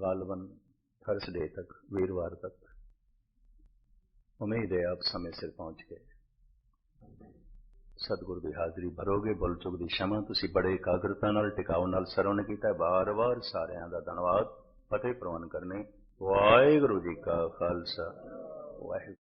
ਗਾਲਬਨ ਥਰਸਡੇ ਤੱਕ, ਵੀਰਵਾਰ ਤੱਕ। ਉਮੀਦ ਹੈ ਆਪ ਸਮੇਂ ਸਿਰ ਪਹੁੰਚ ਗਏ। ਸਤਿਗੁਰ ਦੀ ਹਾਜ਼ਰੀ ਭਰੋਗੇ, ਬੁੱਲ ਚੁੱਕ ਦੀ ਸ਼ਮਾ, ਤੁਸੀਂ ਬੜੇ ਇਕਾਗਰਤਾ ਨਾਲ ਟਿਕਾਉ ਨਾਲ ਸਰਵਣ ਕੀਤਾ ਬਾਰ-ਬਾਰ ਸਾਰਿਆਂ ਦਾ ਧੰਨਵਾਦ। ਫਤਿਹ ਪ੍ਰਵਾਨ ਕਰਨੇ। ਵਾਹਿਗੁਰੂ ਜੀ ਕਾ ਖਾਲਸਾ। ਵਾਹਿਗੁਰੂ